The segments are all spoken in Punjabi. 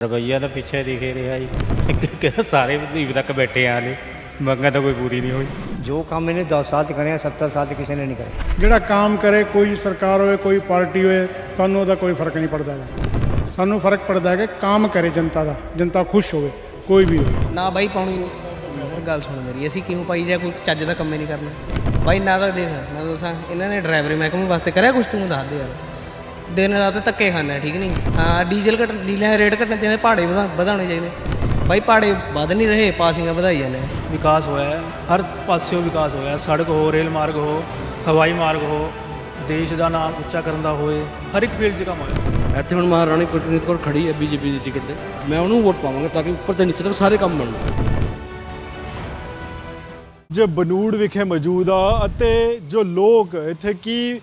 ਰਵਈਆ ਤਾਂ ਪਿੱਛੇ ਦਿਖੇ ਰਿਹਾ ਜੀ। ਸਾਰੇ ਵੀਰ ਤੱਕ ਬੈਠੇ ਆ ਨੇ ਮੰਗਾਂ ਤਾਂ ਕੋਈ ਪੂਰੀ ਨਹੀਂ ਹੋਈ। ਜੋ ਕੰਮ ਇਹਨੇ 10 ਸਾਲ ਚ ਕਰਿਆ 70 ਸਾਲ ਚ ਕਿਸੇ ਨੇ ਨਹੀਂ ਕਰੇ ਜਿਹੜਾ ਕੰਮ ਕਰੇ ਕੋਈ ਸਰਕਾਰ ਹੋਵੇ ਕੋਈ ਪਾਰਟੀ ਹੋਵੇ ਸਾਨੂੰ ਉਹਦਾ ਕੋਈ ਫ਼ਰਕ ਨਹੀਂ ਪੜਦਾ ਗਾ। ਸਾਨੂੰ ਫ਼ਰਕ ਪੜਦਾ ਹੈ ਕਿ ਕੰਮ ਕਰੇ ਜਨਤਾ ਦਾ ਜਨਤਾ ਖੁਸ਼ ਹੋਵੇ ਕੋਈ ਵੀ ਹੋਵੇ। ਨਾ ਬਾਈ ਪਾਉਣੀ ਨਹੀਂ। ਯਾਰ ਗੱਲ ਸੁਣ ਮੇਰੀ ਅਸੀਂ ਕਿਉਂ ਪਾਈ ਜਾ ਕੋਈ ਚੱਜ ਦਾ ਕੰਮ ਹੀ ਨਹੀਂ ਕਰਨਾ। ਬਾਈ ਨਾ ਤਾਂ ਦੇਖ ਮੈਂ ਦੱਸਾਂ ਇਹਨਾਂ ਨੇ ਡਰਾਈਵਰੀ ਮਹਿਕਮੇ ਵਾਸਤੇ ਕਰਿਆ ਕੁਛ ਤੂੰ ਦੱਸ ਦੇ ਯਾਰ। ਦਿਨ ਰਾਤ ਧੱਕੇ ਖਾਣਾ ਠੀਕ ਨਹੀਂ? ਹਾਂ ਡੀਜ਼ਲ ਘਟ ਡੀਜ਼ਲ ਦੇ ਰੇਟ ਘਟਣੇ ਚਾਹੀਦੇ ਵਧਾ- ਵਧਾਉਣੇ ਚਾਹੀਦੇ। ਬਾਈ ਭਾੜੇ ਵਧ ਨਹੀਂ ਰਹੇ ਪਾਸਿੰਗਾਂ ਵਧਾਈ ਜਾਂਦੇ। ਵਿਕਾਸ ਹੋਇਆ ਹੈ ਹਰ ਪਾਸਿਓਂ ਵਿਕਾਸ ਹੋਇਆ। ਸੜਕ ਹੋ ਰੇਲ ਮਾਰਗ ਹੋ ਹਵਾਈ ਮਾਰਗ ਹੋ ਦੇਸ਼ ਦਾ ਨਾਮ ਉੱਚਾ ਕਰਨ ਦਾ ਹੋਏ ਹਰ ਇੱਕ ਫੀਲਡ 'ਚ ਕੰਮ ਹੋਇਆ। ਇੱਥੇ ਹੁਣ ਮਹਾਰਾਣੀ ਪ੍ਰਨੀਤ ਕੌਰ ਖੜੀ ਹੈ ਬੀਜੇਪੀ ਦੀ ਟਿਕਟ ਤੇ। ਮੈਂ ਉਹਨੂੰ ਵੋਟ ਪਾਵਾਂਗਾ ਤਾਂ ਕਿ ਉੱਪਰ ਤੇ ਨੀਚੇ ਤੱਕ ਸਾਰੇ ਕੰਮ ਬਣਨ। ਜੇ ਬਨੂੜ ਵਿਖੇ ਮੌਜੂਦ ਆ ਅਤੇ ਜੋ ਲੋਕ ਇੱਥੇ ਕੀ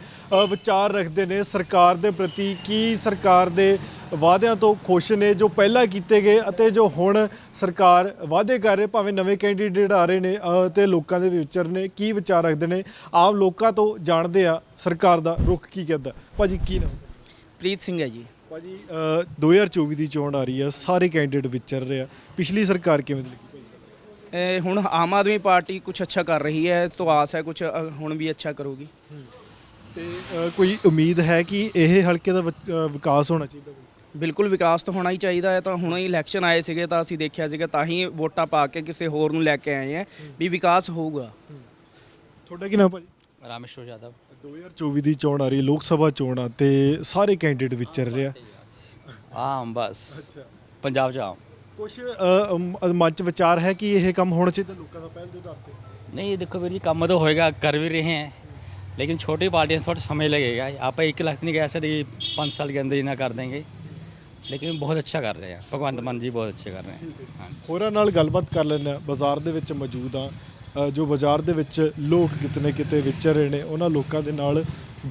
ਵਿਚਾਰ ਰੱਖਦੇ ਨੇ ਸਰਕਾਰ ਦੇ ਪ੍ਰਤੀ ਕੀ ਸਰਕਾਰ ਦੇ ਵਾਅਦਿਆਂ ਤੋਂ ਖੁਸ਼ ਨੇ ਜੋ ਪਹਿਲਾਂ ਕੀਤੇ ਗਏ ਅਤੇ ਜੋ ਹੁਣ ਸਰਕਾਰ ਵਾਅਦੇ ਕਰ ਰਹੇ ਭਾਵੇਂ ਨਵੇਂ ਕੈਂਡੀਡੇਟ ਆ ਰਹੇ ਨੇ ਤੇ ਲੋਕਾਂ ਦੇ ਵਿਚਰ ਨੇ ਕੀ ਵਿਚਾਰ ਰੱਖਦੇ ਨੇ ਆਮ ਲੋਕਾਂ ਤੋਂ ਜਾਣਦੇ ਆ ਸਰਕਾਰ ਦਾ ਰੁਖ ਕੀ ਕਹਿੰਦਾ। ਭਾਜੀ ਕੀ ਨਾਮ? ਪ੍ਰੀਤ ਸਿੰਘ ਹੈ ਜੀ। ਭਾਜੀ ਅ, 2024 ਦੀ ਚੋਣ ਆ ਰਹੀ ਆ ਸਾਰੇ ਕੈਂਡੀਡੇਟ ਵਿਚਰ ਰਹੇ ਆ। ਪਿਛਲੀ ਸਰਕਾਰ ਕਿਵੇਂ ਦੀ ਹੁਣ ਆਮ ਆਦਮੀ ਪਾਰਟੀ ਕੁਝ ਅੱਛਾ ਕਰ ਰਹੀ ਹੈ ਤੋਂ ਆਸ ਹੈ ਕੁਝ ਹੁਣ ਵੀ ਅੱਛਾ ਕਰੂਗੀ। ਤੇ ਅ, ਕੋਈ ਉਮੀਦ ਹੈ ਕਿ ਇਹ ਹਲਕੇ ਦਾ ਵਿਚ- ਅ, ਵਿਕਾਸ ਹੋਣਾ ਚਾਹੀਦਾ? ਬਿਲਕੁਲ ਵਿਕਾਸ ਤਾਂ ਹੋਣਾ ਹੀ ਚਾਹੀਦਾ ਹੈ ਤਾਂ ਹੁਣ ਹੀ ਇਲੈਕਸ਼ਨ ਆਏ ਸੀਗੇ ਤਾਂ ਅਸੀਂ ਦੇਖਿਆ ਸੀਗਾ ਤਾਂ ਹੀ ਵੋਟਾਂ ਪਾ ਕੇ ਕਿਸੇ ਹੋਰ ਨੂੰ ਲੈ ਕੇ ਆਏ ਆ ਵੀ ਵਿਕਾਸ ਹੋਊਗਾ। ਤੁਹਾਡਾ ਕੀ ਨਾਮ ਭਾਜੀ? ਰਾਮੇਸ਼ਵਰ ਯਾਦਵ। 2024 ਦੀ ਚੋਣ ਆ ਰਹੀ ਹੈ ਲੋਕ ਸਭਾ ਚੋਣ ਆ ਤੇ ਸਾਰੇ ਕੈਂਡੀਡੇਟ ਵਿਚਰ ਰਹੇ। ਆ ਆਮ ਬਸ। ਪੰਜਾਬ ਚ ਆਮ। ਕੁਝ ਮਨ ਚ ਵਿਚਾਰ ਹੈ ਕਿ ਇਹ ਕੰਮ ਹੋਣਾ ਚਾਹੀਦਾ ਲੋਕਾਂ ਦਾ ਪਹਿਲ ਦੇ ਆਧਾਰ ਤੇ नहीं देखो वीर जी काम तो होएगा कर भी रहे हैं लेकिन छोटी पार्टियां थोड़ा समय लगेगा आप एक लाख नहीं ऐसे कि पाँच साल के अंदर ही ना कर देंगे लेकिन बहुत अच्छा कर रहे हैं भगवंत मान जी बहुत अच्छे कर रहे हैं हाँ ਹੋਰਾਂ ਨਾਲ ਗੱਲਬਾਤ ਕਰ ਲੈਂਦੇ ਆ ਬਾਜ਼ਾਰ ਦੇ ਵਿੱਚ ਮੌਜੂਦ ਆ ਅ, ਜੋ ਬਾਜ਼ਾਰ ਦੇ ਵਿੱਚ ਲੋਕ ਕਿਤਨੇ ਕਿਤੇ ਵਿਚਰ ਰਹੇ ਨੇ ਉਹਨਾਂ ਲੋਕਾਂ ਦੇ ਨਾਲ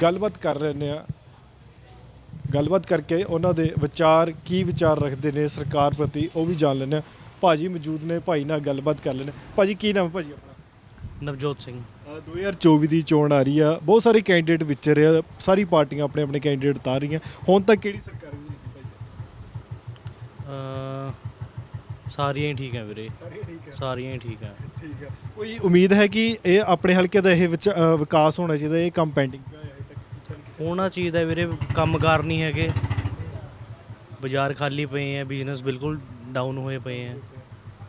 ਗੱਲਬਾਤ ਕਰ ਲੈਂਦੇ ਆ ਗੱਲਬਾਤ ਕਰਕੇ ਉਹਨਾਂ ਦੇ ਵਿਚਾਰ ਕੀ ਵਿਚਾਰ ਰੱਖਦੇ ਨੇ ਸਰਕਾਰ ਪ੍ਰਤੀ ਉਹ ਵੀ ਜਾਣ ਆ ਭਾਜੀ ਮੌਜੂਦ ਨੇ ਭਾਈ ਨਾਲ ਗੱਲਬਾਤ ਕਰ ਹਾਂ। ਭਾਜੀ ਕੀ ਨਾਮ ਹੈ ਭਾਜੀ ਆਪਣਾ? ਨਵਜੋਤ ਸਿੰਘ। ਅ, 2024 ਦੀ ਚੋਣ ਆ ਰਹੀ ਆ। ਬਹੁਤ ਸਾਰੇ ਕੈਂਡੀਡੇਟ ਵਿਚਰ ਰਹੇ ਆ ਸਾਰੀ ਪਾਰਟੀਆਂ ਆਪਣੇ ਆਪਣੇ ਕੈਂਡੀਡੇਟ ਉਤਾਰ ਰਹੀਆਂ। ਹੁਣ ਤੱਕ ਕਿਹੜੀ ਸਰਕਾਰ ਵੀ ਲੱਗੀ ਭਾਈ ਸਾਰੀਆਂ ਹੀ ਠੀਕ ਹੈ ਵੀਰੇ। ਸਾਰੇ ਠੀਕ ਸਾਰੀਆਂ ਹੀ ਠੀਕ ਹੈ। ਠੀਕ ਹੈ। ਕੋਈ ਉਮੀਦ ਹੈ ਕਿ ਇਹ ਆਪਣੇ ਹਲਕੇ ਦਾ ਇਹ ਵਿੱਚ ਅ, ਵਿਕਾਸ ਹੋਣਾ ਚਾਹੀਦਾ ਇਹ ਕੰਮ ਪੈਂਡਿੰਗ ਪਿਆ ਹੈ ਅਜੇ ਤੱਕ ਕੀਤਾ ਨਹੀਂ ਕਿਸੇ ਹੋਣਾ ਚਾਹੀਦਾ ਵੀਰੇ ਕੰਮਕਾਰ ਨਹੀਂ ਹੈਗੇ। ਬਾਜ਼ਾਰ ਖਾਲੀ ਪਏ ਹੈ ਬਿਜ਼ਨਸ ਬਿਲਕੁਲ ਡਾਊਨ ਹੋਏ ਪਏ ਹੈ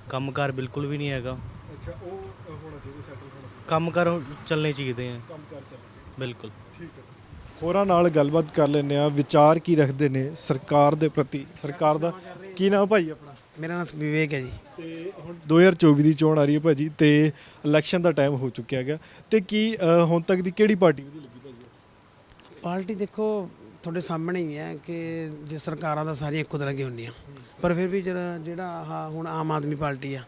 ਕੰਮਕਾਰ ਬਿਲਕੁਲ ਵੀ ਨਹੀਂ ਹੈਗਾ। ਅੱਛਾ ਉਹ ਹੋਣਾ ਚਾਹੀਦਾ ਸੈਟਲ ਹੋਣਾ ਚਾਹੀਦਾ। ਕੰਮਕਾਰ ਚੱਲਣੇ ਚਾਹੀਦੇ ਕੰਮ ਚੱਲਣਾ ਚਾਹੀਦਾ। ਬਿਲਕੁਲ। ਠੀਕ ਹੈ। ਹੋਰਾਂ ਨਾਲ ਗੱਲਬਾਤ ਕਰ ਲੈਂਦੇ ਆ ਵਿਚਾਰ ਕੀ ਰੱਖਦੇ ਨੇ ਸਰਕਾਰ ਦੇ ਪ੍ਰਤੀ? ਸਰਕਾਰ ਦਾ ਕੀ ਨਾਮ ਭਾਈ ਆਪਣਾ? ਮੇਰਾ ਨਾਮ ਵਿਵੇਕ ਹੈ ਜੀ। ਤੇ ਹੁਣ 2024 ਦੀ ਚੋਣ ਆ ਰਹੀ ਹੈ ਭਾਜੀ ਤੇ ਇਲੈਕਸ਼ਨ ਦਾ ਟਾਈਮ ਹੋ ਚੁੱਕਿਆ ਹੈਗਾ। ਤੇ ਕੀ ਅ, ਹੁਣ ਤੱਕ ਦੀ ਕਿਹੜੀ ਪਾਰਟੀ ਵਧੀਆ ਲੱਗੀ? ਪਾਰਟੀ ਦੇਖੋ, ਤੁਹਾਡੇ ਸਾਹਮਣੇ ਹੀ ਹੈ ਕਿ ਜੇ ਸਰਕਾਰਾਂ ਦਾ ਸਾਰੀਆਂ ਇੱਕੋ ਤਰ੍ਹਾਂ ਦੀਆਂ ਹੁੰਦੀਆਂ। ਪਰ ਫਿਰ ਵੀ ਜਿਹੜਾ ਜਿਹੜਾ ਆਹ ਹੁਣ ਆਮ ਆਦਮੀ ਪਾਰਟੀ ਆ,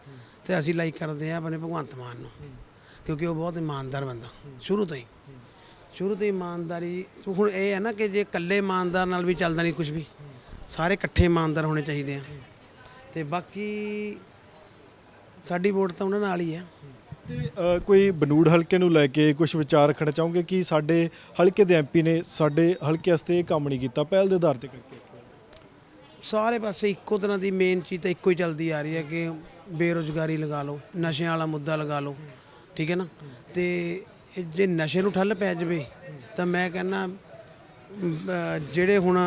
ਤੇ ਅਸੀਂ ਲਾਈਕ ਕਰਦੇ ਆ ਆਪਣੇ ਭਗਵੰਤ ਮਾਨ ਨੂੰ, ਕਿਉਂਕਿ ਉਹ ਬਹੁਤ ਇਮਾਨਦਾਰ ਬੰਦਾ, ਸ਼ੁਰੂ ਤੋਂ ਹੀ। ਸ਼ੁਰੂ ਤੋਂ ਹੀ ਇਮਾਨਦਾਰੀ, ਹੁਣ ਇਹ ਹੈ ਨਾ ਕਿ ਜੇ ਇਕੱਲੇ ਇਮਾਨਦਾਰ ਨਾਲ ਵੀ ਚੱਲਦਾ ਨਹੀਂ ਕੁਝ ਵੀ, ਸਾਰੇ ਇਕੱਠੇ ਇਮਾਨਦਾਰ ਹੋਣੇ ਚਾਹੀਦੇ ਆ। ਤੇ ਬਾਕੀ ਸਾਡੀ ਵੋਟ ਤਾਂ ਉਹਨਾਂ ਨਾਲ ਹੀ ਆ ਤੇ ਕੋਈ ਬਨੂੜ ਹਲਕੇ ਨੂੰ ਲੈ ਕੇ ਕੁਝ ਵਿਚਾਰ ਰੱਖਣਾ ਚਾਹੋਗੇ ਕਿ ਸਾਡੇ ਹਲਕੇ ਦੇ ਐਮਪੀ ਨੇ ਸਾਡੇ ਹਲਕੇ ਵਾਸਤੇ ਇਹ ਕੰਮ ਨਹੀਂ ਕੀਤਾ? ਪਹਿਲ ਦੇ ਆਧਾਰ ਤੇ ਕਰਕੇ ਸਾਰੇ ਪਾਸੇ ਇੱਕੋ ਤਰ੍ਹਾਂ ਦੀ ਮੇਨ ਚੀਜ਼ ਤਾਂ ਇੱਕੋ ਹੀ ਚੱਲਦੀ ਆ ਰਹੀ ਹੈ ਕਿ ਬੇਰੁਜ਼ਗਾਰੀ ਲਗਾ ਲਓ, ਨਸ਼ਿਆਂ ਵਾਲਾ ਮੁੱਦਾ ਲਗਾ ਲਓ, ਠੀਕ ਹੈ ਨਾ? ਤੇ ਜੇ ਨਸ਼ੇ ਨੂੰ ਠੱਲ ਪੈ ਜਾਵੇ, ਤਾਂ ਮੈਂ ਕਹਿੰਨਾ ਜਿਹੜੇ ਹੁਣ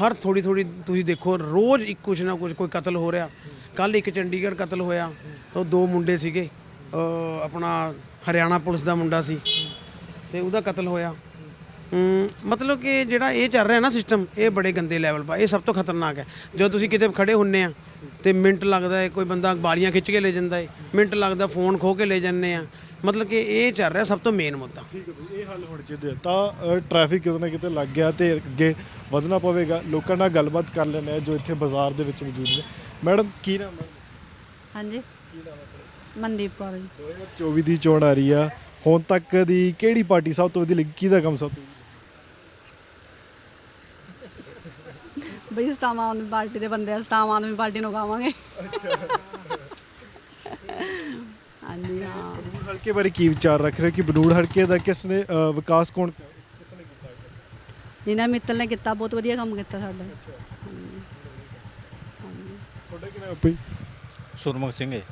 ਹਰ ਥੋੜੀ ਥੋੜੀ ਤੁਸੀਂ ਦੇਖੋ, ਰੋਜ਼ ਇੱਕ ਕੁਛ ਨਾ ਕੁਛ ਕੋਈ ਕਤਲ ਹੋ ਰਿਹਾ। ਕੱਲ ਇੱਕ ਚੰਡੀਗੜ੍ਹ ਕਤਲ ਹੋਇਆ, ਉਹ ਦੋ ਮੁੰਡੇ ਸੀਗੇ। ਆਪਣਾ ਹਰਿਆਣਾ ਪੁਲਿਸ ਦਾ ਮੁੰਡਾ ਸੀ ਤੇ ਉਹਦਾ ਕਤਲ ਹੋਇਆ। ਮਤਲਬ ਕਿ ਜਿਹੜਾ ਇਹ ਚੱਲ ਰਿਹਾ ਨਾ ਸਿਸਟਮ ਇਹ ਬੜੇ ਗੰਦੇ ਲੈਵਲ 'ਪਾ ਇਹ ਸਭ ਤੋਂ ਖਤਰਨਾਕ ਹੈ। ਜਦੋਂ ਤੁਸੀਂ ਕਿਤੇ ਖੜੇ ਹੁੰਨੇ ਆ ਤੇ ਮਿੰਟ ਲੱਗਦਾ ਹੈ ਕੋਈ ਬੰਦਾ ਬਾਰੀਆਂ ਖਿੱਚ ਕੇ ਲੈ ਜਾਂਦਾ ਹੈ ਮਿੰਟ ਲੱਗਦਾ ਫੋਨ ਖੋ ਕੇ ਲੈ ਜਾਂਦੇ ਆ। ਮਤਲਬ ਕਿ ਇਹ ਚੱਲ ਰਿਹਾ ਸਭ ਤੋਂ ਮੇਨ ਮੁੱਦਾ। ਠੀਕ ਹੈ ਬਈ, ਇਹ ਹੱਲ ਹੋਣੇ ਚਾਹੀਦੇ। ਤਾਂ ਟ੍ਰੈਫਿਕ ਕਿਤੇ ਨਾ ਕਿਤੇ ਲੱਗ ਗਿਆ ਤੇ ਅੱਗੇ ਵਧਣਾ ਪਵੇਗਾ। ਲੋਕਾਂ ਨਾਲ ਗੱਲਬਾਤ ਕਰ ਲੈਂਦੇ ਆ ਜੋ ਇੱਥੇ ਬਾਜ਼ਾਰ ਦੇ ਵਿੱਚ ਮੌਜੂਦ ਨੇ। ਮੈਡਮ ਕੀ ਨਾਮ ਹੈ? ਹਾਂਜੀ। ਮਨਦੀਪ ਕੌਰ ਜੀ। 2024 ਦੀ ਚੋਣ ਆ ਰਹੀ ਆ। ਹੁਣ ਤੱਕ ਦੀ ਕਿਹੜੀ ਪਾਰਟੀ ਸਭ ਤੋਂ ਵਧੀਆ ਲੱਗੀ? ਕਿਹਦਾ ਕੰਮ ਸਭ ਤੋਂ ਬਈ ਸਤਾਮ ਆਦਮੀ ਪਾਰਟੀ ਦੇ ਬੰਦੇ ਆ ਸਤਾਮ ਆਦਮੀ ਪਾਰਟੀ ਨੂੰ ਗਾਵਾਂਗੇ। ਹਾਂਜੀ ਹਾਂ। ਬਨੂੜ ਹਲਕੇ ਬਾਰੇ ਕੀ ਵਿਚਾਰ ਰੱਖ ਰਹੇ ਹੋ? ਕਿ ਬਨੂੜ ਹਲਕੇ ਦਾ ਕਿਸ ਨੇ ਅ, ਵਿਕਾਸ ਕੌਣ ਕਿਸ ਨੇ ਕੀਤਾ? ਨੀਨਾ ਮਿੱਤਲ ਨੇ ਕੀਤਾ ਬਹੁਤ ਵਧੀਆ ਕੰਮ ਕੀਤਾ ਸਾਡਾ। ਹਾਂਜੀ। ਹਾਂਜੀ। ਤੁਹਾਡਾ ਕੀ ਨਾਮ ਹੈ ਭਾਈ? ਸੁਰਮੁਖ ਸਿੰਘ ਹੈ।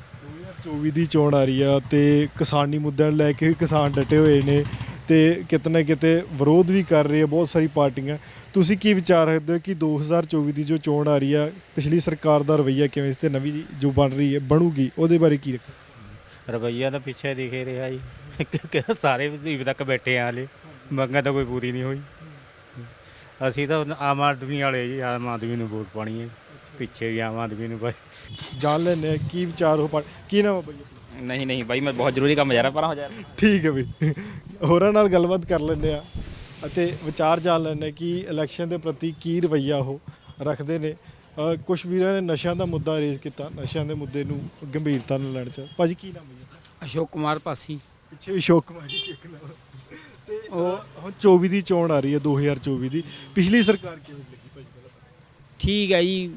2024 ਦੀ ਚੋਣ ਆ ਰਹੀ ਆ ਤੇ ਕਿਸਾਨੀ ਮੁੱਦਿਆਂ ਨੂੰ ਲੈ ਕੇ ਵੀ ਕਿਸਾਨ ਡਟੇ ਹੋਏ ਨੇ ਤੇ ਕਿਤੇ ਨਾ ਕਿਤੇ ਵਿਰੋਧ ਵੀ ਕਰ ਰਹੇ ਆ, ਬਹੁਤ ਸਾਰੀ ਪਾਰਟੀਆਂ। ਤੁਸੀਂ ਕੀ ਵਿਚਾਰ ਰੱਖਦੇ ਹੋ ਕਿ 2024 ਦੀ ਜੋ ਚੋਣ ਆ ਰਹੀ ਆ, ਪਿਛਲੀ ਸਰਕਾਰ ਦਾ ਰਵੱਈਆ ਕਿਵੇਂ ਇਸ ਤੇ ਨਵੀਂ ਜੋ ਬਣ ਰਹੀ ਹੈ, ਬਣੂਗੀ, ਉਹਦੇ ਬਾਰੇ ਕੀ ਰੱਖ ਰਵਈਆ ਤਾਂ ਪਿੱਛੇ ਦਿਖੇ ਰਿਹਾ ਜੀ। ਸਾਰੇ ਵੀ ਤੱਕ ਬੈਠੇ ਆ ਹਲੇ, ਮੰਗਾਂ ਤਾਂ ਕੋਈ ਪੂਰੀ ਨਹੀਂ ਹੋਈ। ਅਸੀਂ ਤਾਂ ਆਮ ਆਦਮੀ ਵਾਲੇ ਜੀ, ਆਮ ਆਦਮੀ ਨੂੰ ਵੋਟ ਪਾਣੀ ਹੈ। ਪਿੱਛੇ ਵੀ ਆਮ ਆਦਮੀ ਨੂੰ ਪਾਈ ਜਾਣ ਲੈਣੇ ਆ ਕੀ ਵਿਚਾਰ ਹੋ ਪਾ ਕੀ ਨਾਮ ਹੈ ਆਪਣਾ? ਨਹੀਂ ਨਹੀਂ ਬਾਈ ਮੈਂ ਬਹੁਤ ਜ਼ਰੂਰੀ ਕੰਮ ਜਾ ਰਿਹਾ ਪਰ ਹੋ ਜਾ ਠੀਕ ਹੈ ਬਈ। ਹੋਰਾਂ ਨਾਲ ਗੱਲਬਾਤ ਕਰ ਲੈਂਦੇ ਆ ਅਤੇ ਵਿਚਾਰ ਜਾਣ ਲੈਂਦੇ ਹਾਂ ਕਿ ਇਲੈਕਸ਼ਨ ਦੇ ਪ੍ਰਤੀ ਕੀ ਰਵੱਈਆ ਉਹ ਰੱਖਦੇ ਨੇ। ਕੁਝ ਵੀਰਾਂ ਨੇ ਨਸ਼ਿਆਂ ਦਾ ਮੁੱਦਾ ਰੇਜ਼ ਕੀਤਾ ਨਸ਼ਿਆਂ ਦੇ ਮੁੱਦੇ ਨੂੰ ਗੰਭੀਰਤਾ ਨਾਲ ਲੈਣ ਚ। ਭਾਜੀ ਕੀ ਨਾਮ ਹੈ ਜੀ? ਅਸ਼ੋਕ ਕੁਮਾਰ ਪਾਸੀ। ਪਿੱਛੇ ਵੀ ਅਸ਼ੋਕ ਕੁਮਾਰ ਜੀ ਇੱਕ ਨਾਲ। ਤੇ ਅ, ਹੁਣ 24 ਦੀ ਚੋਣ ਆ ਰਹੀ ਹੈ 2024 ਦੀ। ਪਿਛਲੀ ਸਰਕਾਰ ਕਿਵੇਂ ਲੱਗੀ ਭਾਜੀ? ਠੀਕ ਹੈ ਜੀ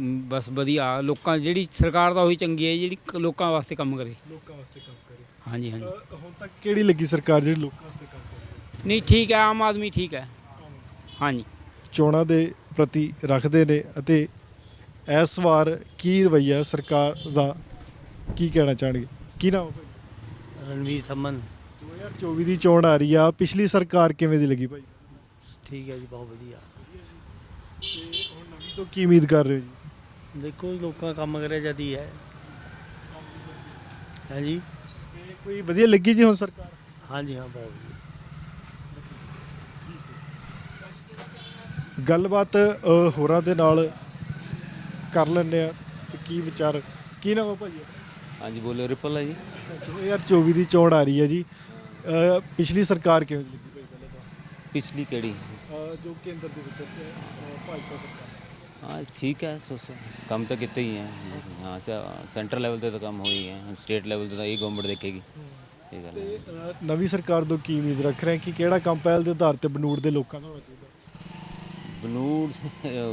ਬਸ ਵਧੀਆ। ਲੋਕਾਂ ਜਿਹੜੀ ਸਰਕਾਰ ਤਾਂ ਉਹੀ ਚੰਗੀ ਹੈ ਜਿਹੜੀ ਕ- ਲੋਕਾਂ ਵਾਸਤੇ ਕੰਮ ਕਰੇ। ਲੋਕਾਂ ਵਾਸਤੇ ਕੰਮ ਕਰੇ। ਹਾਂਜੀ ਹਾਂਜੀ। ਅ, ਹੁਣ ਤੱਕ ਕਿਹੜੀ ਲੱਗੀ ਸਰਕਾਰ ਜਿਹੜੀ ਲੋਕਾਂ ਵਾਸਤੇ ਕੰਮ ਕਰੇ? ਨਹੀਂ ਠੀਕ ਹੈ ਆਮ ਆਦਮੀ ਠੀਕ ਹੈ। ਹਾਂਜੀ। ਚੋਣਾਂ ਦੇ ਪ੍ਰਤੀ ਰੱਖਦੇ ਨੇ ਅਤੇ ਇਸ ਵਾਰ ਕੀ ਰਵੱਈਆ ਸਰਕਾਰ ਦਾ? ਕੀ ਕਹਿਣਾ ਚਾਹਣਗੇ? ਕੀ ਨਾਮ ਹੈ ਰਣਵੀਰ ਥੰਮਨ। 2024 ਦੀ ਚੋਣ ਆ ਰਹੀ ਆ। ਪਿਛਲੀ ਸਰਕਾਰ ਕਿਵੇਂ ਦੀ ਲੱਗੀ ਭਾਈ? ਠੀਕ ਹੈ ਜੀ ਬਹੁਤ ਵਧੀਆ। ਤੇ ਹੁਣ ਨਵੀਂ ਤੋਂ ਕੀ ਉਮੀਦ ਕਰ ਰਹੇ ਹੋ ਜੀ? ਦੇਖੋ ਲੋਕਾਂ ਕੰਮ ਕਰਿਆ ਜਦੀ ਹੈ ਹਾਂਜੀ ਤੇ ਕੋਈ ਵਧੀਆ ਲੱਗੀ ਜੀ ਹੁਣ ਸਰਕਾਰ? ਹਾਂਜੀ ਹਾਂ ਬਹੁਤ ਵਧੀਆ। ਗੱਲਬਾਤ ਅ, ਹੋਰਾਂ ਦੇ ਨਾਲ ਕਰ ਲੈਂਦੇ ਆ ਤੇ ਕੀ ਵਿਚਾਰ? ਕੀ ਨਾਮ ਹੈ ਭਾਜੀ ਹਾਂਜੀ ਬੋਲੇ ਰਿਪਲ ਹੈ ਜੀ। 2024 ਦੀ ਚੋਣ ਆ ਰਹੀ ਹੈ ਜੀ। ਅ, ਪਿਛਲੀ ਸਰਕਾਰ ਕਿਵੇਂ ਦੀ ਲੱਗੀ ਭਾਈ ਪਹਿਲਾਂ ਤਾਂ? ਪਿਛਲੀ ਕਿਹੜੀ? ਅ, ਜੋ ਕੇਂਦਰ ਦੇ ਵਿੱਚ ਅ, ਭਾਜਪਾ ਸਰਕਾਰ। ਹਾਂ ਠੀਕ ਹੈ ਸੋ ਸੋ ਕੰਮ ਤਾਂ ਕੀਤੇ ਹੀ ਹੈ ਹਾਂ ਸੈਂਟਰ ਲੈਵਲ ਤੇ ਤਾਂ ਕੰਮ ਹੋਈ ਹੈ ਸਟੇਟ ਲੈਵਲ ਤੇ ਤਾਂ ਇਹ ਗਵਰਨਮੈਂਟ ਦੇਖੇਗੀ ਇਹ ਗੱਲ ਹੈ ਨਵੀਂ ਸਰਕਾਰ ਤੋਂ ਕੀ ਉਮੀਦ ਰੱਖ ਰਹੇ ਕਿ ਕਿਹੜਾ ਕੰਮ ਪਹਿਲ ਦੇ ਆਧਾਰ ਤੇ ਬਨੂੜ ਦੇ ਲੋਕਾਂ ਦਾ ਹੋਣਾ ਚਾਹੀਦਾ ਬਨੂੜ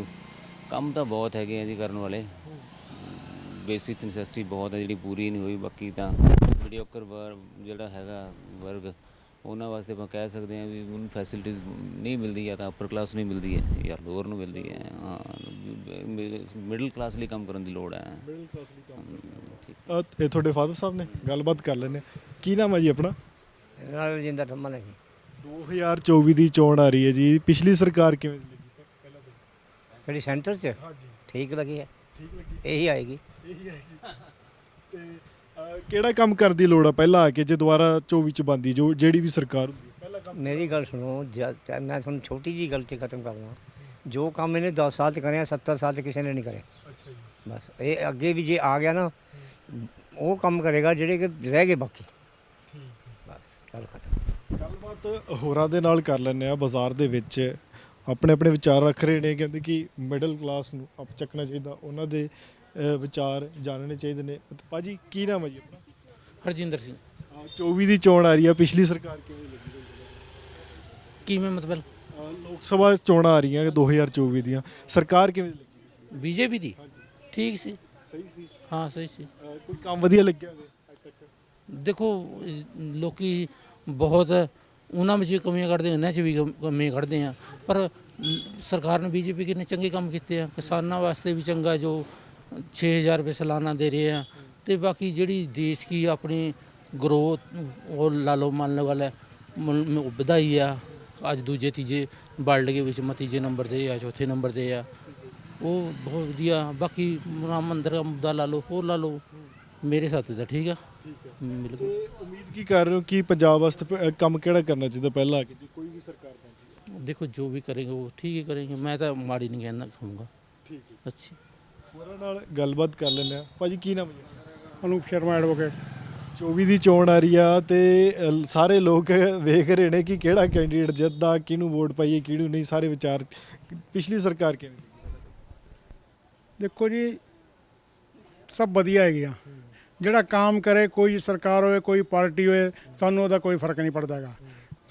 ਕੰਮ ਤਾਂ ਬਹੁਤ ਹੈਗੇ ਆ ਜੀ ਕਰਨ ਵਾਲੇ ਬੇਸਿਕ ਨੈਸੈਸਿਟੀ ਬਹੁਤ ਹੈ ਜਿਹੜੀ ਪੂਰੀ ਨਹੀਂ ਹੋਈ ਬਾਕੀ ਤਾਂ ਮੀਡੀਓਕਰ ਵਰ ਜਿਹੜਾ ਹੈਗਾ ਵਰਗ ਉਹਨਾਂ ਵਾਸਤੇ ਆਪਾਂ ਕਹਿ ਸਕਦੇ ਹਾਂ ਵੀ ਉਹਨੂੰ ਫੈਸਿਲਿਟੀਜ਼ ਨਹੀਂ ਮਿਲਦੀ ਜਾਂ ਤਾਂ ਅਪਰ ਕਲਾਸ ਨੂੰ ਹੀ ਮਿਲਦੀ ਹੈ ਜਾਂ ਲੋਅਰ ਨੂੰ ਮਿਲਦੀ ਹੈ। ਹਾਂ ਮਿਡਲ ਕਲਾਸ ਲਈ ਕੰਮ ਕਰਨ ਦੀ ਲੋੜ ਹੈ। ਮਿਡਲ ਕਲਾਸ ਲਈ ਕੰਮ ਠੀਕ। ਅ, ਇਹ ਤੁਹਾਡੇ ਫਾਦਰ ਸਾਹਿਬ ਨੇ ਗੱਲਬਾਤ ਕਰ ਲੈਂਦੇ ਹਾਂ। ਕੀ ਨਾਮ ਹੈ ਜੀ ਆਪਣਾ? ਰਜਿੰਦਰ ਥੰਮਨ ਹੈ ਜੀ 2024 ਦੀ ਚੋਣ ਆ ਰਹੀ ਹੈ ਜੀ। ਪਿਛਲੀ ਸਰਕਾਰ ਕਿਵੇਂ ਦੀ ਲੱਗੀ? ਪਹਿਲਾਂ ਤੋਂ ਕਿਹੜੀ ਸੈਂਟਰ 'ਚ? ਠੀਕ ਲੱਗੀ ਹੈ। ਠੀਕ ਲੱਗੀ। ਇਹੀ ਆਏਗੀ। ਇਹੀ ਜੀ। ਤੇ ਕਿਹੜਾ ਕੰਮ ਕਰਨ ਦੀ ਲੋੜ ਆ ਪਹਿਲਾਂ ਆ ਕੇ ਜੇ ਦੁਬਾਰਾ 24 ਚ ਬੰਦੀ ਜੋ ਜਿਹੜੀ ਵੀ ਸਰਕਾਰ ਹੁੰਦੀ ਹੈ ਪਹਿਲਾ ਕੰਮ ਮੇਰੀ ਗੱਲ ਸੁਣੋ ਮੈਂ ਤੁਹਾਨੂੰ ਛੋਟੀ ਜੀ ਗੱਲ 'ਚ ਖਤਮ ਕਰਨਾ ਜੋ ਕੰਮ ਇਹਨੇ 10 ਸਾਲ 'ਚ ਕਰਿਆ 70 ਸਾਲ 'ਚ ਕਿਸੇ ਨੇ ਨਹੀਂ ਕਰੇ ਅੱਛਾ ਜੀ। ਬਸ ਇਹ ਅੱਗੇ ਵੀ ਜੇ ਆ ਗਿਆ ਨਾ ਉਹ ਕੰਮ ਕਰੇਗਾ ਜਿਹੜੇ ਕਿ ਰਹਿ ਗਏ ਬਾਕੀ। ਬਸ ਗੱਲ ਖਤਮ। ਗੱਲਬਾਤ ਹੋਰਾਂ ਦੇ ਨਾਲ ਕਰ ਲੈਂਦੇ ਆ ਬਾਜ਼ਾਰ ਦੇ ਵਿੱਚ। ਆਪਣੇ ਆਪਣੇ ਵਿਚਾਰ ਰੱਖ ਰਹੇ ਨੇ ਕਹਿੰਦੇ ਕਿ ਮਿਡਲ ਕਲਾਸ ਨੂੰ ਅਪ ਚੱਕਣਾ ਚਾਹੀਦਾ। ਉਹਨਾਂ ਦੇ ਅ, ਵਿਚਾਰ ਜਾਣਨੇ ਚਾਹੀਦੇ ਨੇ। ਤੇ ਭਾਜੀ ਕੀ ਨਾਮ ਹੈ ਜੀ ਆਪਣਾ? ਹਰਜਿੰਦਰ ਸਿੰਘ। ਅ, 24 ਦੀ ਚੋਣ ਆ ਰਹੀ ਆ ਪਿਛਲੀ ਸਰਕਾਰ ਕਿਵੇਂ ਲੱਗੀ? ਕਿਵੇਂ ਮਤਲਬ? ਅ, ਲੋਕ ਸਭਾ ਚੋਣਾਂ ਆ ਰਹੀਆਂ 2024 ਦੀਆਂ। ਸਰਕਾਰ ਕਿਵੇਂ ਲੱਗੀ? ਬੀਜੇਪੀ ਦੀ? ਠੀਕ ਸੀ। ਸਹੀ ਸੀ? ਹਾਂ ਸਹੀ ਸੀ। ਅ, ਕੋਈ ਕੰਮ ਵਧੀਆ ਲੱਗਿਆ ਹੋਵੇ ਅੱਜ ਤੱਕ? ਦੇਖੋ ਅਹ ਲੋਕੀ ਬਹੁਤ ਉਹਨਾਂ ਵਿੱਚ ਵੀ ਕਮੀਆਂ ਕੱਢਦੇ ਉਹਨਾਂ 'ਚ ਵੀ ਕਮ- ਕਮੀਆਂ ਕੱਢਦੇ ਆ। ਪਰ ਲ- ਸਰਕਾਰ ਨੇ ਬੀਜੇਪੀ ਕਿੰਨੇ ਚੰਗੇ ਕੰਮ ਕੀਤੇ ਆ। ਕਿਸਾਨਾਂ ਵਾਸਤੇ ਵੀ ਚੰਗਾ ਜੋ 6000 ਰੁਪਏ ਸਾਲਾਨਾ ਦੇ ਰਹੇ ਆ ਤੇ ਬਾਕੀ ਜਿਹੜੀ ਦੇਸ਼ ਕੀ ਆਪਣੀ ਗਰੋਥ ਉਹ ਲਾ ਲਓ ਮੰਨ ਲਓ ਗੱਲ ਹੈ ਮਨ- ਵਧਾਈ ਆ ਅੱਜ ਦੂਜੇ ਤੀਜੇ ਵਰਲਡ ਦੇ ਵਿੱਚ ਮਤੀਜੇ ਨੰਬਰ ਦੇ ਆ ਚੌਥੇ ਨੰਬਰ ਦੇ ਆ ਉਹ ਬਹੁਤ ਵਧੀਆ ਬਾਕੀ ਰਾਮ ਮੰਦਿਰ ਦਾ ਮੁੱਦਾ ਲਾ ਲਓ ਹੋਰ ਲਾ ਲਓ ਮੇਰੇ ਸਾਥ ਤਾਂ ਠੀਕ ਆ। ਬਿਲਕੁਲ। ਤੇ ਉਮੀਦ ਕੀ ਕਰ ਰਹੇ ਹੋ ਕਿ ਪੰਜਾਬ ਵਾਸਤੇ ਕੰਮ ਕਿਹੜਾ ਕਰਨਾ ਚਾਹੀਦਾ ਪਹਿਲਾਂ ਆ ਕੇ ਜੇ ਕੋਈ ਵੀ ਸਰਕਾਰ ਬਣਦੀ? ਦੇਖੋ ਜੋ ਵੀ ਕਰੇਗਾ ਉਹ ਠੀਕ ਹੀ ਕਰੇਗਾ ਮੈਂ ਤਾਂ ਮਾੜੀ ਨਹੀਂ ਕਹਿਣਾ ਕਹੂੰਗਾ। ਠੀਕ ਹੈ। ਅੱਛੀ। ਹੋਰਾਂ ਨਾਲ ਗੱਲਬਾਤ ਕਰ ਲੈਂਦੇ ਆ ਭਾਜੀ ਕੀ ਨਾਮ ਹੈ ਜੀ? ਅਨੂਪ ਸ਼ਰਮਾ ਐਡਵੋਕੇਟ 24 ਦੀ ਚੋਣ ਆ ਰਹੀ ਆ ਤੇ ਅ, ਸਾਰੇ ਲੋਕ ਵੇਖ ਰਹੇ ਨੇ ਕਿ ਕਿਹੜਾ ਕੈਂਡੀਡੇਟ ਜਿੱਤਦਾ ਕਿਹਨੂੰ ਵੋਟ ਪਾਈਏ ਕਿਹਨੂੰ ਨਹੀਂ ਸਾਰੇ ਵਿਚਾਰ ਪਿਛਲੀ ਸਰਕਾਰ ਕਿਵੇਂ ਦੀ? ਦੇਖੋ ਜੀ ਸਭ ਵਧੀਆ ਹੈਗੀਆਂ। ਜਿਹੜਾ ਕੰਮ ਕਰੇ ਕੋਈ ਸਰਕਾਰ ਹੋਵੇ ਕੋਈ ਪਾਰਟੀ ਹੋਵੇ ਸਾਨੂੰ ਉਹਦਾ ਕੋਈ ਫ਼ਰਕ ਨਹੀਂ ਪੜਦਾ ਹੈਗਾ।